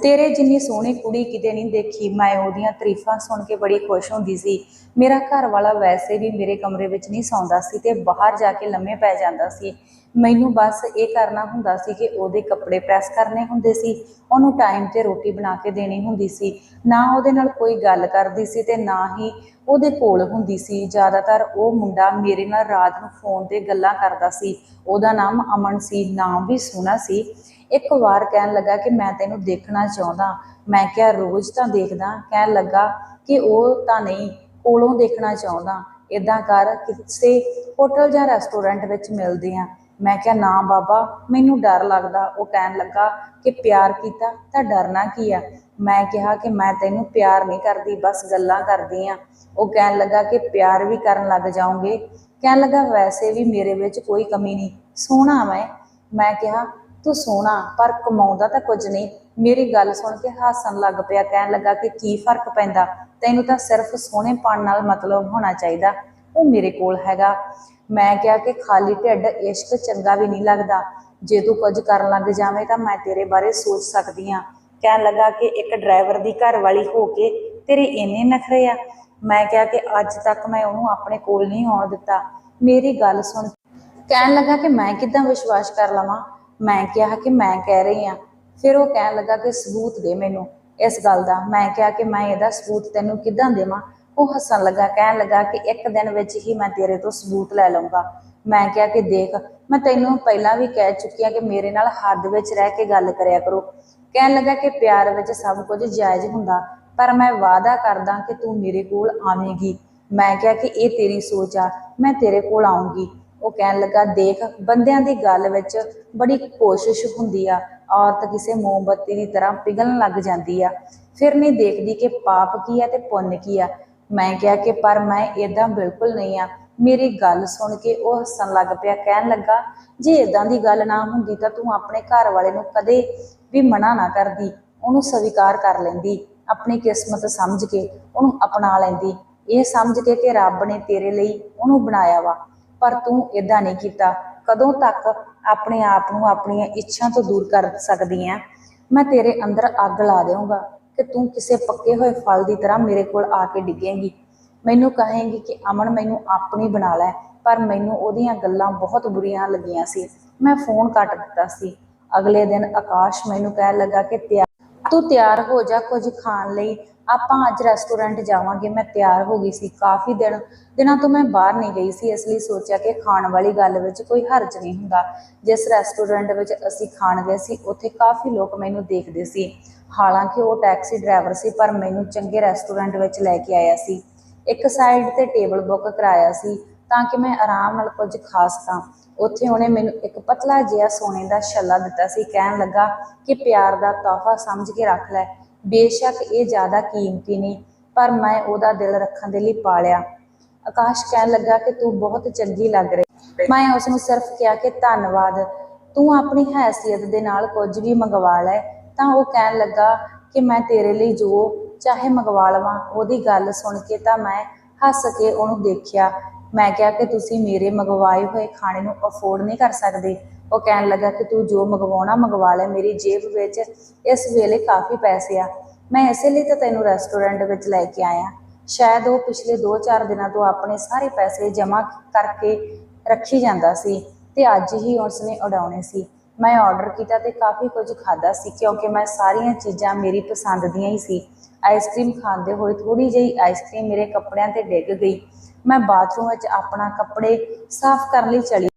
ਤੇਰੇ ਜਿੰਨੀ ਸੋਹਣੀ ਕੁੜੀ ਕਿਤੇ ਨਹੀਂ ਦੇਖੀ, ਮੈਂ ਉਹਦੀਆਂ ਤਾਰੀਫਾਂ ਸੁਣ ਕੇ ਬੜੀ ਖੁਸ਼ ਹੁੰਦੀ ਸੀ। ਮੇਰਾ ਘਰ ਵਾਲਾ ਵੈਸੇ ਵੀ ਮੇਰੇ ਕਮਰੇ ਵਿੱਚ ਨਹੀਂ ਸੌਂਦਾ ਸੀ ਤੇ ਬਾਹਰ ਜਾ ਕੇ ਲੰਮੇ ਪੈ ਜਾਂਦਾ ਸੀ। ਮੈਨੂੰ ਬਸ ਇਹ ਕਰਨਾ ਹੁੰਦਾ ਸੀ ਕਿ ਉਹਦੇ ਕੱਪੜੇ ਪ੍ਰੈਸ ਕਰਨੇ ਹੁੰਦੇ ਸੀ, ਉਹਨੂੰ ਟਾਈਮ ਤੇ ਰੋਟੀ ਬਣਾ ਕੇ ਦੇਣੀ ਹੁੰਦੀ ਸੀ। ਨਾ ਉਹਦੇ ਨਾਲ ਕੋਈ ਗੱਲ ਕਰਦੀ ਸੀ ਤੇ ਨਾ ਹੀ ਉਹਦੇ ਕੋਲ ਹੁੰਦੀ ਸੀ। ਜ਼ਿਆਦਾਤਰ ਉਹ ਮੁੰਡਾ ਮੇਰੇ ਨਾਲ ਰਾਤ ਨੂੰ ਫੋਨ ਤੇ ਗੱਲਾਂ ਕਰਦਾ ਸੀ। ਉਹਦਾ ਨਾਮ ਅਮਨ ਸੀ, ਨਾਮ ਵੀ ਸੋਹਣਾ ਸੀ। ਇੱਕ ਵਾਰ ਕਹਿਣ ਲੱਗਾ ਕਿ ਮੈਂ ਤੈਨੂੰ ਦੇਖਣਾ ਚਾਹੁੰਦਾ, ਮੈਂ ਕਿਹਾ ਰੋਜ਼ ਤਾਂ ਦੇਖਦਾ। ਕਹਿਣ ਲੱਗਾ ਕਿ ਉਹ ਤਾਂ ਨਹੀਂ, ਕੋਲੋਂ ਦੇਖਣਾ ਚਾਹੁੰਦਾ। ਇਦਾਂ ਕਰ, ਕਿਸੇ ਹੋਟਲ ਜਾਂ ਰੈਸਟੋਰੈਂਟ ਵਿੱਚ ਮਿਲਦੇ ਆ ਮੈਂ ਕਿਹਾ, ਨਾ ਬਾਬਾ, ਮੈਨੂੰ ਡਰ ਲੱਗਦਾ। ਉਹ ਕਹਿਣ ਲੱਗਾ ਕਿ ਪਿਆਰ ਕੀਤਾ ਤਾਂ ਡਰਨਾ ਕੀ ਆ? ਮੈਂ ਕਿਹਾ ਕਿ ਮੈਂ ਤੈਨੂੰ ਪਿਆਰ ਨਹੀਂ ਕਰਦੀ, ਬਸ ਗੱਲਾਂ ਕਰਦੀ ਆ। ਉਹ ਕਹਿਣ ਲੱਗਾ ਕਿ ਪਿਆਰ ਵੀ ਕਰਨ ਲੱਗ ਜਾਓਗੇ। ਕਹਿਣ ਲੱਗਾ, ਵੈਸੇ ਵੀ ਮੇਰੇ ਵਿੱਚ ਕੋਈ ਕਮੀ ਨਹੀਂ। ਸੋਹਣਾ ਮੈਂ। ਮੈਂ ਕਿਹਾ, ਤੂੰ ਸੋਹਣਾ, ਪਰ ਕਮਾਉਂਦਾ ਤਾਂ ਕੁਝ ਨਹੀਂ। ਮੇਰੀ ਗੱਲ ਸੁਣ ਕੇ ਹੱਸਣ ਲੱਗ ਪਿਆ। ਕਹਿਣ ਲੱਗਾ ਕਿ ਕੀ ਫ਼ਰਕ ਪੈਂਦਾ? ਤੈਨੂੰ ਤਾਂ ਸਿਰਫ ਸੋਹਣੇ ਸੋਹਣੇਪਣ ਨਾਲ ਮਤਲਬ ਹੋਣਾ ਚਾਹੀਦਾ। ਉਹ ਮੇਰੇ ਕੋਲ ਹੈਗਾ। ਮੈਂ ਕਿਹਾ ਕਿ ਖਾਲੀ ਢਿੱਡ ਇਸ਼ਕ ਚੰਗਾ ਵੀ ਨਹੀਂ ਲੱਗਦਾ। ਜੇ ਤੂੰ ਕੁਝ ਕਰਨ ਲੱਗ ਜਾਵੇਂ ਤਾਂ ਮੈਂ ਤੇਰੇ ਬਾਰੇ ਸੋਚ ਸਕਦੀ ਆ। ਕਹਿਣ ਲੱਗਾ ਕਿ ਇੱਕ ਡਰਾਈਵਰ ਦੀ ਘਰ ਵਾਲੀ ਹੋ ਕੇ ਤੇਰੇ ਇੰਨੇ ਨਖਰੇ ਆ। ਮੈਂ ਕਿਹਾ ਕਿ ਅੱਜ ਤੱਕ ਮੈਂ ਉਹਨੂੰ ਆਪਣੇ ਕੋਲ ਨਹੀਂ ਆਉਣ ਦਿੱਤਾ। ਮੇਰੀ ਗੱਲ ਸੁਣ। ਕਹਿਣ ਲੱਗਾ ਕਿ ਮੈਂ ਕਿਦਾਂ ਵਿਸ਼ਵਾਸ ਕਰ ਲਵਾਂ? ਮੈਂ ਕਿਹਾ ਕਿ ਮੈਂ ਕਹਿ ਰਹੀ ਆ ਫਿਰ ਉਹ ਕਹਿਣ ਲੱਗਾ ਕਿ ਸਬੂਤ ਦੇ ਮੈਨੂੰ ਇਸ ਗੱਲ ਦਾ। ਮੈਂ ਕਿਹਾ ਕਿ ਮੈਂ ਇਹਦਾ ਸਬੂਤ ਤੈਨੂੰ ਕਿਦਾਂ ਦੇਵਾਂ? ਉਹ ਹੱਸਣ ਲੱਗਾ, ਕਹਿਣ ਲੱਗਾ ਕਿ ਇੱਕ ਦਿਨ ਵਿੱਚ ਹੀ ਮੈਂ ਤੇਰੇ ਤੋਂ ਸਬੂਤ ਲੈ ਲਵਾਂਗਾ ਮੈਂ ਕਿਹਾ ਕਿ ਦੇਖ, ਮੈਂ ਤੈਨੂੰ ਪਹਿਲਾਂ ਵੀ ਕਹਿ ਚੁੱਕੀ ਆ ਕਿ ਮੇਰੇ ਨਾਲ ਹੱਦ ਵਿੱਚ ਰਹਿ ਕੇ ਗੱਲ ਕਰਿਆ ਕਰੋ। ਕਹਿਣ ਲੱਗਾ ਕਿ ਪਿਆਰ ਵਿੱਚ ਸਭ ਕੁਝ ਜਾਇਜ਼ ਹੁੰਦਾ, ਪਰ ਮੈਂ ਵਾਅਦਾ ਕਰਦਾ ਕਿ ਤੂੰ ਮੇਰੇ ਕੋਲ ਆਵੇਂਗੀ। ਮੈਂ ਕਿਹਾ ਕਿ ਇਹ ਤੇਰੀ ਸੋਚ ਆ, ਮੈਂ ਤੇਰੇ ਕੋਲ ਆਉਂਗੀ ਉਹ ਕਹਿਣ ਲੱਗਾ, ਦੇਖ, ਬੰਦਿਆਂ ਦੀ ਗੱਲ ਵਿੱਚ ਬੜੀ ਕੋਸ਼ਿਸ਼ ਹੁੰਦੀ ਆ। ਔਰਤ ਕਿਸੇ ਮੋਮਬੱਤੀ ਦੀ ਤਰ੍ਹਾਂ ਪਿਘਲਣ ਲੱਗ ਜਾਂਦੀ ਆ। ਫਿਰ ਨਹੀਂ ਦੇਖਦੀ ਕਿ ਪਾਪ ਕੀ ਆ ਤੇ ਪੁੰਨ ਕੀ ਆ। ਮੈਂ ਕਿਹਾ ਕਿ ਪਰ ਮੈਂ ਇਦਾਂ ਬਿਲਕੁਲ ਨਹੀਂ ਆ। ਮੇਰੀ ਗੱਲ ਸੁਣ ਕੇ ਉਹ ਹੱਸਣ ਲੱਗ ਪਿਆ, ਕਹਿਣ ਲੱਗਾ, ਜੇ ਇਦਾਂ ਦੀ ਗੱਲ ਨਾ ਹੁੰਦੀ ਤਾਂ ਤੂੰ ਆਪਣੇ ਘਰ ਵਾਲੇ ਨੂੰ ਕਦੇ ਵੀ ਮਨਾ ਨਾ ਕਰਦੀ। ਉਹਨੂੰ ਸਵੀਕਾਰ ਕਰ ਲੈਂਦੀ, ਆਪਣੀ ਕਿਸਮਤ ਸਮਝ ਕੇ ਉਹਨੂੰ ਅਪਣਾ ਲੈਂਦੀ। ਇਹ ਸਮਝ ਕੇ ਕਿ ਰੱਬ ਨੇ ਤੇਰੇ ਲਈ ਉਹਨੂੰ ਬਣਾਇਆ ਵਾ, ਪਰ ਤੂੰ ਇਦਾਂ ਨਹੀਂ ਕੀਤਾ। ਕਦੋਂ ਤੱਕ ਆਪਣੇ ਆਪ ਨੂੰ ਆਪਣੀਆਂ ਇੱਛਾ ਤੋਂ ਦੂਰ ਕਰ ਸਕਦੀ ਆ? ਮੈਂ ਤੇਰੇ ਅੰਦਰ ਅੱਗ ਲਾ ਦੇਵਾਂਗਾ ਕਿ ਤੂੰ ਕਿਸੇ ਪੱਕੇ ਹੋਏ ਫਲ ਦੀ ਤਰ੍ਹਾਂ ਮੇਰੇ ਕੋਲ ਆ ਕੇ ਡਿੱਗੇਂਗੀ। ਮੈਨੂੰ ਕਹੇਗੀ ਕਿ ਅਮਨ ਮੈਨੂੰ ਆਪਣੀ ਬਣਾ ਲੈ, ਪਰ ਮੈਨੂੰ ਉਹਦੀਆਂ ਗੱਲਾਂ ਬਹੁਤ ਬੁਰੀਆਂ ਲੱਗੀਆਂ ਸੀ। ਮੈਂ ਫੋਨ ਕੱਟ ਦਿੱਤਾ ਸੀ। ਅਗਲੇ ਦਿਨ ਆਕਾਸ਼ ਮੈਨੂੰ ਕਹਿਣ ਲੱਗਾ ਕਿ ਤਿਆਰ ਤੂੰ ਤਿਆਰ ਹੋ ਜਾ ਕੁਝ ਖਾਣ ਲਈ। ਆਪਾਂ ਅੱਜ ਰੈਸਟੋਰੈਂਟ ਜਾਵਾਂਗੇ। ਮੈਂ ਤਿਆਰ ਹੋ ਗਈ ਸੀ। ਕਾਫੀ ਦਿਨ ਦਿਨਾਂ ਤੋਂ ਮੈਂ ਬਾਹਰ ਨਹੀਂ ਗਈ ਸੀ। ਇਸ ਲਈ ਸੋਚਿਆ ਕਿ ਖਾਣ ਵਾਲੀ ਗੱਲ ਵਿੱਚ ਕੋਈ ਹਰਜ ਨਹੀਂ ਹੁੰਦਾ। ਜਿਸ ਰੈਸਟੋਰੈਂਟ ਵਿੱਚ ਅਸੀਂ ਖਾਣ ਗਏ ਸੀ, ਉੱਥੇ ਕਾਫੀ ਲੋਕ ਮੈਨੂੰ ਦੇਖਦੇ ਸੀ। ਹਾਲਾਂਕਿ ਉਹ ਟੈਕਸੀ ਡਰਾਈਵਰ ਸੀ, ਪਰ ਮੈਨੂੰ ਚੰਗੇ ਰੈਸਟੋਰੈਂਟ ਵਿੱਚ ਲੈ ਕੇ ਆਇਆ ਸੀ। ਇੱਕ ਸਾਈਡ ਤੇ ਟੇਬਲ ਬੁੱਕ ਕਰਾਇਆ ਸੀ ਤਾਂ ਕਿ ਮੈਂ ਆਰਾਮ ਨਾਲ ਕੁਝ ਖਾ ਸਕਾਂ। ਉੱਥੇ ਉਹਨੇ ਮੈਨੂੰ ਇੱਕ ਪਤਲਾ ਜਿਹਾ ਸੋਨੇ ਦਾ ਛੱਲਾ ਦਿੱਤਾ ਸੀ। ਕਹਿਣ ਲੱਗਾ ਕਿ ਪਿਆਰ ਦਾ ਤੋਹਫਾ ਸਮਝ ਕੇ ਰੱਖ ਲੈ। ਬੇਸ਼ੱਕ ਇਹ ਜ਼ਿਆਦਾ ਕੀਮਤੀ ਨਹੀਂ ਪਰ ਮੈਂ ਉਹਦਾ ਦਿਲ ਰੱਖਣ ਦੇ ਲਈ ਪਾਲਿਆ। ਆਕਾਸ਼ ਕਹਿਣ ਲੱਗਾ ਕਿ ਤੂੰ ਬਹੁਤ ਚੰਗੀ ਲੱਗ ਰਹੀ। ਮੈਂ ਉਸ ਨੂੰ ਸਿਰਫ ਕਿਹਾ ਕਿ ਧੰਨਵਾਦ। ਤੂੰ ਆਪਣੀ ਹੈਸੀਅਤ ਦੇ ਨਾਲ ਕੁਝ ਵੀ ਮੰਗਵਾ ਲੈ। ਤਾਂ ਉਹ ਕਹਿਣ ਲੱਗਾ ਕਿ ਮੈਂ ਤੇਰੇ ਲਈ ਜੋ ਚਾਹੇ ਮੰਗਵਾ ਲਵਾਂ, ਉਹਦੀ ਗੱਲ ਸੁਣ ਕੇ ਤਾਂ ਮੈਂ ਹੱਸ ਕੇ ਉਹਨੂੰ ਦੇਖਿਆ। ਮੈਂ ਕਿਹਾ ਕਿ ਤੁਸੀਂ ਮੇਰੇ ਮੰਗਵਾਏ ਹੋਏ ਖਾਣੇ ਨੂੰ ਅਫੋਰਡ ਨਹੀਂ ਕਰ ਸਕਦੇ। ਉਹ ਕਹਿਣ ਲੱਗਾ ਕਿ ਤੂੰ ਜੋ ਮੰਗਵਾਉਣਾ ਮੰਗਵਾ ਲੈ, ਮੇਰੀ ਜੇਬ ਵਿੱਚ ਇਸ ਵੇਲੇ ਕਾਫੀ ਪੈਸੇ ਆ। ਮੈਂ ਇਸੇ ਲਈ ਤਾਂ ਤੈਨੂੰ ਰੈਸਟੋਰੈਂਟ ਵਿੱਚ ਲੈ ਕੇ ਆਇਆ। ਸ਼ਾਇਦ ਉਹ ਪਿਛਲੇ 2-4 ਦਿਨਾਂ ਤੋਂ ਆਪਣੇ ਸਾਰੇ ਪੈਸੇ ਜਮ੍ਹਾਂ ਕਰਕੇ ਰੱਖੀ ਜਾਂਦਾ ਸੀ ਤੇ ਅੱਜ ਹੀ ਉਸਨੇ ਉਡਾਉਣੇ ਸੀ। ਮੈਂ ਆਰਡਰ ਕੀਤਾ ਤੇ ਕਾਫੀ ਕੁਝ ਖਾਦਾ ਸੀ, ਕਿਉਂਕਿ ਮੈਂ ਸਾਰੀਆਂ ਚੀਜ਼ਾਂ ਮੇਰੀ ਪਸੰਦ ਦੀਆਂ ਹੀ ਸੀ। ਆਈਸਕ੍ਰੀਮ ਖਾਂਦੇ ਹੋਏ ਥੋੜੀ ਜਿਹੀ ਆਈਸਕ੍ਰੀਮ ਮੇਰੇ ਕੱਪੜਿਆਂ ਤੇ ਡਿੱਗ ਗਈ। ਮੈਂ ਬਾਥਰੂਮ ਵਿੱਚ ਆਪਣਾ ਕੱਪੜੇ ਸਾਫ਼ ਕਰਨ ਲਈ ਚਲੀ।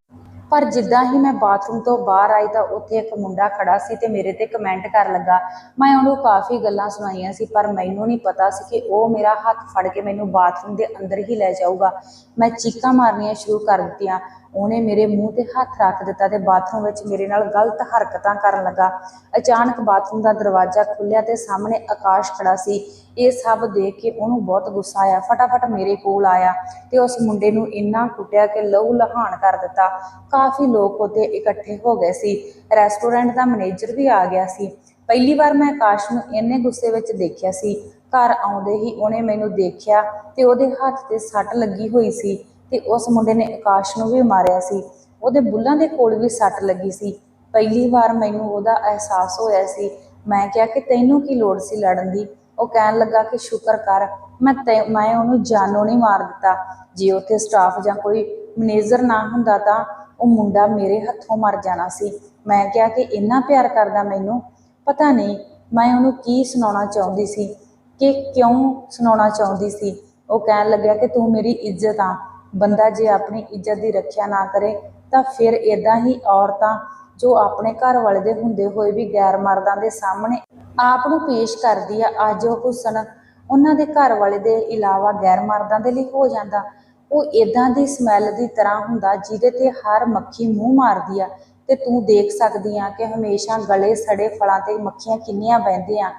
ਪਰ ਜਿੱਦਾਂ ਹੀ ਮੈਂ ਬਾਥਰੂਮ ਤੋਂ ਬਾਹਰ ਆਈ ਤਾਂ ਉੱਥੇ ਇੱਕ ਮੁੰਡਾ ਖੜਾ ਸੀ ਤੇ ਮੇਰੇ ਤੇ ਕਮੈਂਟ ਕਰਨ ਲੱਗਾ। ਮੈਂ ਉਹਨੂੰ ਕਾਫੀ ਗੱਲਾਂ ਸੁਣਾਈਆਂ ਸੀ, ਪਰ ਮੈਨੂੰ ਨਹੀਂ ਪਤਾ ਸੀ ਕਿ ਉਹ ਮੇਰਾ ਹੱਥ ਫੜ ਕੇ ਮੈਨੂੰ ਬਾਥਰੂਮ ਦੇ ਅੰਦਰ ਹੀ ਲੈ ਜਾਊਗਾ। ਮੈਂ ਚੀਕਾਂ ਮਾਰਨੀਆਂ ਸ਼ੁਰੂ ਕਰ ਦਿੱਤੀਆਂ। ਉਹਨੇ ਮੇਰੇ ਮੂੰਹ ਤੇ ਹੱਥ ਰੱਖ ਦਿੱਤਾ ਤੇ ਬਾਥਰੂਮ ਵਿੱਚ ਮੇਰੇ ਨਾਲ ਗਲਤ ਹਰਕਤਾਂ ਕਰਨ ਲੱਗਾ। ਅਚਾਨਕ ਬਾਥਰੂਮ ਦਾ ਦਰਵਾਜ਼ਾ ਖੁੱਲਿਆ ਤੇ ਸਾਹਮਣੇ ਆਕਾਸ਼ ਖੜਾ ਸੀ। ਇਹ ਸਭ ਦੇਖ ਕੇ ਉਹਨੂੰ ਬਹੁਤ ਗੁੱਸਾ ਆਇਆ। ਫਟਾਫਟ ਮੇਰੇ ਕੋਲ ਆਇਆ ਤੇ ਉਸ ਮੁੰਡੇ ਨੂੰ ਇੰਨਾ ਕੁੱਟਿਆ ਕਿ ਲਹੂ ਲਹਾਨ ਕਰ ਦਿੱਤਾ। ਕਾਫੀ ਲੋਕ ਉੱਥੇ ਇਕੱਠੇ ਹੋ ਗਏ ਸੀ। ਰੈਸਟੋਰੈਂਟ ਦਾ ਮੈਨੇਜਰ ਵੀ ਆ ਗਿਆ ਸੀ। ਪਹਿਲੀ ਵਾਰ ਮੈਂ ਆਕਾਸ਼ ਨੂੰ ਇੰਨੇ ਗੁੱਸੇ ਵਿੱਚ ਦੇਖਿਆ ਸੀ। ਘਰ ਆਉਂਦੇ ਹੀ ਉਹਨੇ ਮੈਨੂੰ ਦੇਖਿਆ ਤੇ ਉਹਦੇ ਹੱਥ ਤੇ ਸੱਟ ਲੱਗੀ ਹੋਈ ਸੀ। ਤੇ ਉਸ ਮੁੰਡੇ ਨੇ ਆਕਾਸ਼ ਨੂੰ ਵੀ ਮਾਰਿਆ ਸੀ। ਉਹਦੇ ਬੁੱਲਾਂ ਦੇ ਕੋਲ ਵੀ ਸੱਟ ਲੱਗੀ ਸੀ। ਪਹਿਲੀ ਵਾਰ ਮੈਨੂੰ ਉਹਦਾ ਅਹਿਸਾਸ ਹੋਇਆ ਸੀ। ਮੈਂ ਕਿਹਾ ਕਿ ਤੈਨੂੰ ਕੀ ਲੋੜ ਸੀ ਲੜਨ ਦੀ? ਉਹ ਕਹਿਣ ਲੱਗਾ ਕਿ ਸ਼ੁਕਰ ਕਰ, ਮੈਂ ਮੈਂ ਉਹਨੂੰ ਜਾਨੋਂ ਨਹੀਂ ਮਾਰ ਦਿੱਤਾ। ਜੇ ਉੱਥੇ ਸਟਾਫ ਜਾਂ ਕੋਈ ਮੈਨੇਜਰ ਨਾ ਹੁੰਦਾ ਤਾਂ ਉਹ ਮੁੰਡਾ ਮੇਰੇ ਹੱਥੋਂ ਮਰ ਜਾਣਾ ਸੀ। ਮੈਂ ਕਿਹਾ ਕਿ ਇੰਨਾ ਪਿਆਰ ਕਰਦਾ ਮੈਨੂੰ? ਪਤਾ ਨਹੀਂ, ਮੈਂ ਉਹਨੂੰ ਕੀ ਸੁਣਾਉਣਾ ਚਾਹੁੰਦੀ ਸੀ? ਕਿ ਕਿਉਂ ਸੁਣਾਉਣਾ ਚਾਹੁੰਦੀ ਸੀ? ਉਹ ਕਹਿਣ ਲੱਗਿਆ ਕਿ ਤੂੰ ਮੇਰੀ ਇੱਜ਼ਤ ਆ। ਬੰਦਾ ਜੇ ਆਪਣੀ ਇੱਜ਼ਤ ਦੀ ਰੱਖਿਆ ਨਾ ਕਰੇ, ਤਾਂ ਫਿਰ ਇਦਾਂ ਹੀ ਔਰਤਾਂ ਜੋ ਆਪਣੇ ਘਰ ਵਾਲੇ ਦੇ ਹੁੰਦੇ ਹੋਏ ਵੀ ਗੈਰ ਮਰਦਾਂ ਦੇ ਸਾਹਮਣੇ ਆਪ ਨੂੰ ਪੇਸ਼ ਕਰਦੀ ਆ, ਅੱਜ ਉਹ ਹੁਸਨ ਉਹਨਾਂ ਦੇ ਘਰ ਵਾਲੇ ਦੇ ਇਲਾਵਾ ਗੈਰ ਮਰਦਾਂ ਦੇ ਲਈ ਹੋ ਜਾਂਦਾ। ਉਹ ਇਦਾਂ ਦੀ ਸਮੈਲ ਦੀ ਤਰ੍ਹਾਂ ਹੁੰਦਾ ਜਿਹਦੇ ਤੇ ਹਰ ਮੱਖੀ ਮੂੰਹ ਮਾਰਦੀ ਆ, ਤੇ ਤੂੰ ਦੇਖ ਸਕਦੀ ਆ ਕਿ ਹਮੇਸ਼ਾ ਗਲੇ ਸੜੇ ਫਲਾਂ ਤੇ ਮੱਖੀਆਂ ਕਿੰਨੀਆਂ ਬਹਿੰਦੀਆਂ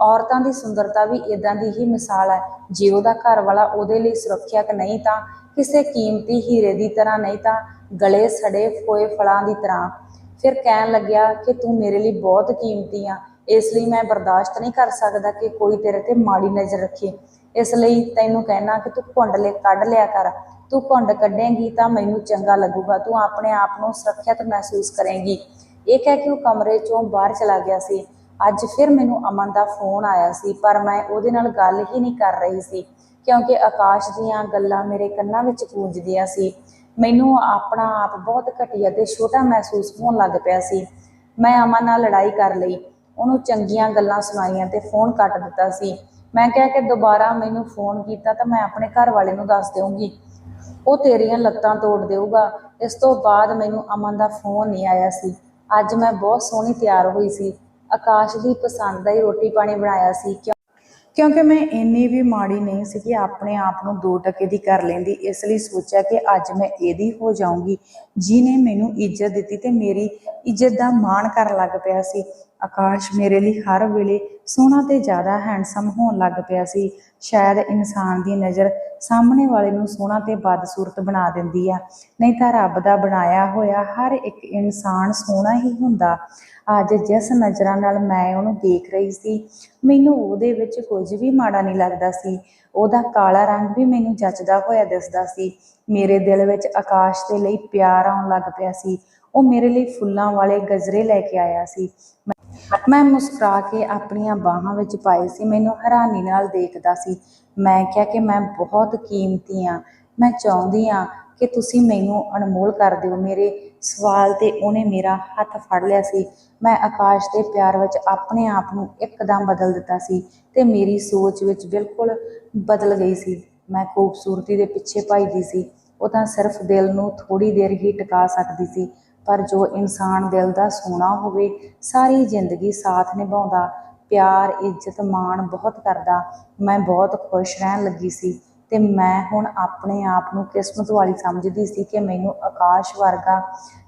ਔਰਤਾਂ ਦੀ ਸੁੰਦਰਤਾ ਵੀ ਇਦਾਂ ਦੀ ਹੀ ਮਿਸਾਲ ਹੈ। ਜੇ ਉਹਦਾ ਘਰ ਵਾਲਾ ਉਹਦੇ ਲਈ ਸੁਰੱਖਿਅਤ ਨਹੀਂ ਤਾਂ, ਕਿਸੇ ਕੀਮਤੀ ਹੀਰੇ ਦੀ ਤਰ੍ਹਾਂ ਨਹੀਂ ਤਾਂ, ਗਲੇ ਸੜੇ ਹੋਏ ਫਲਾਂ ਦੀ ਤਰ੍ਹਾਂ। ਫਿਰ ਕਹਿਣ ਲੱਗਿਆ ਕਿ ਤੂੰ ਮੇਰੇ ਲਈ ਬਹੁਤ ਕੀਮਤੀ ਆ। ਇਸ ਲਈ ਮੈਂ ਬਰਦਾਸ਼ਤ ਨਹੀਂ ਕਰ ਸਕਦਾ ਕਿ ਕੋਈ ਤੇਰੇ ਤੇ ਮਾੜੀ ਨਜ਼ਰ ਰੱਖੇ। ਇਸ ਲਈ ਤੈਨੂੰ ਕਹਿਣਾ ਕਿ ਤੂੰ ਘੁੰਡ ਲੈ, ਕੱਢ ਲਿਆ ਕਰ। ਤੂੰ ਘੁੰਡ ਕੱਢੇਂਗੀ ਤਾਂ ਮੈਨੂੰ ਚੰਗਾ ਲੱਗੂਗਾ। ਤੂੰ ਆਪਣੇ ਆਪ ਨੂੰ ਸੁਰੱਖਿਅਤ ਮਹਿਸੂਸ ਕਰੇਂਗੀ। ਇਹ ਕਹਿ ਕੇ ਉਹ ਕਮਰੇ ਚੋਂ ਬਾਹਰ ਚਲਾ ਗਿਆ ਸੀ। ਅੱਜ ਫਿਰ ਮੈਨੂੰ ਅਮਨ ਦਾ ਫੋਨ ਆਇਆ ਸੀ, ਪਰ ਮੈਂ ਉਹਦੇ ਨਾਲ ਗੱਲ ਹੀ ਨਹੀਂ ਕਰ ਰਹੀ ਸੀ, ਕਿਉਂਕਿ ਆਕਾਸ਼ ਦੀਆਂ ਗੱਲਾਂ ਮੇਰੇ ਕੰਨਾਂ ਵਿੱਚ ਗੂੰਜਦੀਆਂ ਸੀ। ਮੈਨੂੰ ਆਪਣਾ ਆਪ ਬਹੁਤ ਘਟੀਆ ਤੇ ਛੋਟਾ ਮਹਿਸੂਸ ਹੋਣ ਲੱਗ ਪਿਆ ਸੀ। ਮੈਂ ਅਮਨ ਨਾਲ ਲੜਾਈ ਕਰ ਲਈ, ਉਹਨੂੰ ਚੰਗੀਆਂ ਗੱਲਾਂ ਸੁਣਾਈਆਂ ਤੇ ਫੋਨ ਕੱਟ ਦਿੱਤਾ ਸੀ। ਮੈਂ ਕਿਹਾ ਕਿ ਦੁਬਾਰਾ ਮੈਨੂੰ ਫੋਨ ਕੀਤਾ ਤਾਂ ਮੈਂ ਆਪਣੇ ਘਰ ਵਾਲੇ ਨੂੰ ਦੱਸ ਦੇਵਾਂਗੀ ਉਹ ਤੇਰੀਆਂ ਲੱਤਾਂ ਤੋੜ ਦੇਊਗਾ। ਇਸ ਤੋਂ ਬਾਅਦ ਮੈਨੂੰ ਅਮਨ ਦਾ ਫੋਨ ਨਹੀਂ ਆਇਆ ਸੀ। ਅੱਜ ਮੈਂ ਬਹੁਤ ਸੋਹਣੀ ਤਿਆਰ ਹੋਈ ਸੀ। ਆਕਾਸ਼ ਦੀ ਪਸੰਦ ਦਾ ਹੀ ਰੋਟੀ ਪਾਣੀ ਬਣਾਇਆ ਸੀ। ਕਿਉਂ? ਕਿਉਂਕਿ ਮੈਂ ਇੰਨੀ ਵੀ ਮਾੜੀ ਨਹੀਂ ਸੀ ਕਿ ਆਪਣੇ ਆਪ ਨੂੰ ਦੋ ਟਕੇ ਦੀ ਕਰ ਲੈਂਦੀ। ਇਸ ਲਈ ਸੋਚਿਆ ਕਿ ਅੱਜ ਮੈਂ ਇਹਦੀ ਹੋ ਜਾਊਂਗੀ। ਜਿਹਨੇ ਮੈਨੂੰ ਇੱਜ਼ਤ ਦਿੱਤੀ ਤੇ ਮੇਰੀ ਇੱਜ਼ਤ ਦਾ ਮਾਣ ਕਰਨ ਲੱਗ ਪਿਆ ਸੀ। ਆਕਾਸ਼ ਮੇਰੇ ਲਈ ਹਰ ਵੇਲੇ ਸੋਹਣਾ ਤੇ ਜ਼ਿਆਦਾ ਹੈਂਡਸਮ ਹੋਣ ਲੱਗ ਪਿਆ ਸੀ। ਸ਼ਾਇਦ ਇਨਸਾਨ ਦੀ ਨਜ਼ਰ ਸਾਹਮਣੇ ਵਾਲੇ ਨੂੰ ਸੋਹਣਾ ਤੇ ਬਦਸੂਰਤ ਬਣਾ ਦਿੰਦੀ ਆ। ਨਹੀਂ ਤਾਂ ਰੱਬ ਦਾ ਬਣਾਇਆ ਹੋਇਆ ਹਰ ਇੱਕ ਇਨਸਾਨ ਸੋਹਣਾ ਹੀ ਹੁੰਦਾ। ਅੱਜ ਜਿਸ ਨਜ਼ਰਾਂ ਨਾਲ ਮੈਂ ਉਹਨੂੰ ਦੇਖ ਰਹੀ ਸੀ, ਮੈਨੂੰ ਉਹਦੇ ਵਿੱਚ ਕੁਝ ਵੀ ਮਾੜਾ ਨਹੀਂ ਲੱਗਦਾ ਸੀ। ਉਹਦਾ ਕਾਲਾ ਰੰਗ ਵੀ ਮੈਨੂੰ ਜੱਚਦਾ ਹੋਇਆ ਦਿਸਦਾ ਸੀ। ਮੇਰੇ ਦਿਲ ਵਿੱਚ ਆਕਾਸ਼ ਦੇ ਲਈ ਪਿਆਰ ਆਉਣ ਲੱਗ ਪਿਆ ਸੀ। ਉਹ ਮੇਰੇ ਲਈ ਫੁੱਲਾਂ ਵਾਲੇ ਗਜਰੇ ਲੈ ਕੇ ਆਇਆ ਸੀ। ਮੈਂ- ਮੁਸਕਰਾ ਕੇ ਆਪਣੀਆਂ ਬਾਹਾਂ ਵਿੱਚ ਪਾਏ ਸੀ, ਮੈਨੂੰ ਹੈਰਾਨੀ ਨਾਲ ਦੇਖਦਾ ਸੀ। ਮੈਂ ਕਿਹਾ ਕਿ ਮੈਂ ਬਹੁਤ ਕੀਮਤੀ ਆ, ਮੈਂ ਚਾਹੁੰਦੀ ਆ ਕਿ ਤੁਸੀਂ ਮੈਨੂੰ ਅਨਮੋਲ ਕਰ ਦਿਓ। ਮੇਰੇ ਸਵਾਲ ਤੇ ਉਹਨੇ ਮੇਰਾ ਹੱਥ ਫੜ ਲਿਆ ਸੀ। ਮੈਂ ਆਕਾਸ਼ ਦੇ ਪਿਆਰ ਵਿੱਚ ਆਪਣੇ ਆਪ ਨੂੰ ਇੱਕਦਮ ਬਦਲ ਦਿੱਤਾ ਸੀ ਤੇ ਮੇਰੀ ਸੋਚ ਵਿੱਚ ਬਿਲਕੁਲ ਬਦਲ ਗਈ ਸੀ। ਮੈਂ ਖੂਬਸੂਰਤੀ ਦੇ ਪਿੱਛੇ ਭੱਜਦੀ ਸੀ। ਉਹ ਤਾਂ ਸਿਰਫ ਦਿਲ ਨੂੰ ਥੋੜੀ ਦੇਰ ਹੀ ਟਿਕਾ ਸਕਦੀ ਸੀ। ਪਰ ਜੋ ਇਨਸਾਨ ਦਿਲ ਦਾ ਸੋਹਣਾ ਹੋਵੇ, ਸਾਰੀ ਜ਼ਿੰਦਗੀ ਸਾਥ ਨਿਭਾਉਂਦਾ, ਪਿਆਰ, ਇੱਜ਼ਤ, ਮਾਣ ਬਹੁਤ ਕਰਦਾ, ਮੈਂ ਬਹੁਤ ਖੁਸ਼ ਰਹਿਣ ਲੱਗੀ ਸੀ ਤੇ ਮੈਂ ਹੁਣ ਆਪਣੇ ਆਪ ਨੂੰ ਕਿਸਮਤ ਵਾਲੀ ਸਮਝਦੀ ਸੀ ਕਿ ਮੈਨੂੰ ਆਕਾਸ਼ ਵਰਗਾ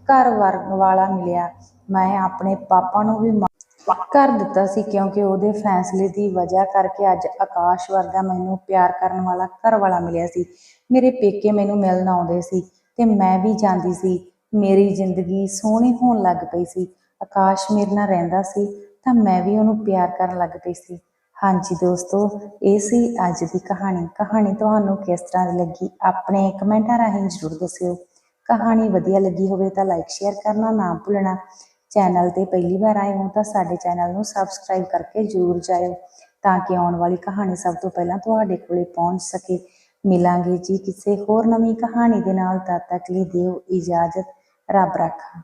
ਘਰ ਵਰਗ ਵਾਲਾ ਮਿਲਿਆ। ਮੈਂ ਆਪਣੇ ਪਾਪਾ ਨੂੰ ਵੀ ਮਾਫ ਕਰ ਦਿੱਤਾ ਸੀ ਕਿਉਂਕਿ ਉਹਦੇ ਫੈਸਲੇ ਦੀ ਵਜ੍ਹਾ ਕਰਕੇ ਅੱਜ ਆਕਾਸ਼ ਵਰਗਾ ਮੈਨੂੰ ਪਿਆਰ ਕਰਨ ਵਾਲਾ ਘਰ ਵਾਲਾ ਮਿਲਿਆ ਸੀ। ਮੇਰੇ ਪੇਕੇ ਮੈਨੂੰ ਮਿਲਣ ਆਉਂਦੇ ਸੀ ਤੇ ਮੈਂ ਵੀ ਜਾਂਦੀ ਸੀ। ਮੇਰੀ ਜ਼ਿੰਦਗੀ ਸੋਹਣੀ ਹੋਣ ਲੱਗ ਪਈ ਸੀ, ਆਕਾਸ਼ ਮੇਰੇ ਨਾਲ ਰਹਿੰਦਾ ਸੀ, ਤਾਂ ਮੈਂ ਵੀ ਉਹਨੂੰ ਪਿਆਰ ਕਰਨ ਲੱਗ ਪਈ ਸੀ। ਹਾਂਜੀ ਦੋਸਤੋ, ਇਹ ਸੀ ਅੱਜ ਦੀ ਕਹਾਣੀ। ਕਹਾਣੀ ਤੁਹਾਨੂੰ ਕਿਸ ਤਰ੍ਹਾਂ ਦੀ ਲੱਗੀ, ਆਪਣੇ ਕਮੈਂਟਾਂ ਰਾਹੀਂ ਜ਼ਰੂਰ ਦੱਸਿਓ। ਕਹਾਣੀ ਵਧੀਆ ਲੱਗੀ ਹੋਵੇ ਤਾਂ ਲਾਈਕ ਸ਼ੇਅਰ ਕਰਨਾ ਨਾ ਭੁੱਲਣਾ। ਚੈਨਲ ਤੇ ਪਹਿਲੀ ਵਾਰ ਆਏ ਹੋ ਤਾਂ ਸਾਡੇ ਚੈਨਲ ਨੂੰ ਸਬਸਕ੍ਰਾਈਬ ਕਰਕੇ ਜਰੂਰ ਜਾਇਓ, ਤਾਂ ਕਿ ਆਉਣ ਵਾਲੀ ਕਹਾਣੀ ਸਭ ਤੋਂ ਪਹਿਲਾਂ ਤੁਹਾਡੇ ਕੋਲੇ ਪਹੁੰਚ ਸਕੇ। ਮਿਲਾਂਗੇ ਜੀ ਕਿਸੇ ਹੋਰ ਨਵੀਂ ਕਹਾਣੀ ਦੇ ਨਾਲ, ਤਦ ਤੱਕ ਲਈ ਦਿਓ ਇਜਾਜ਼ਤ। ਰੱਬ ਰਾਖਾ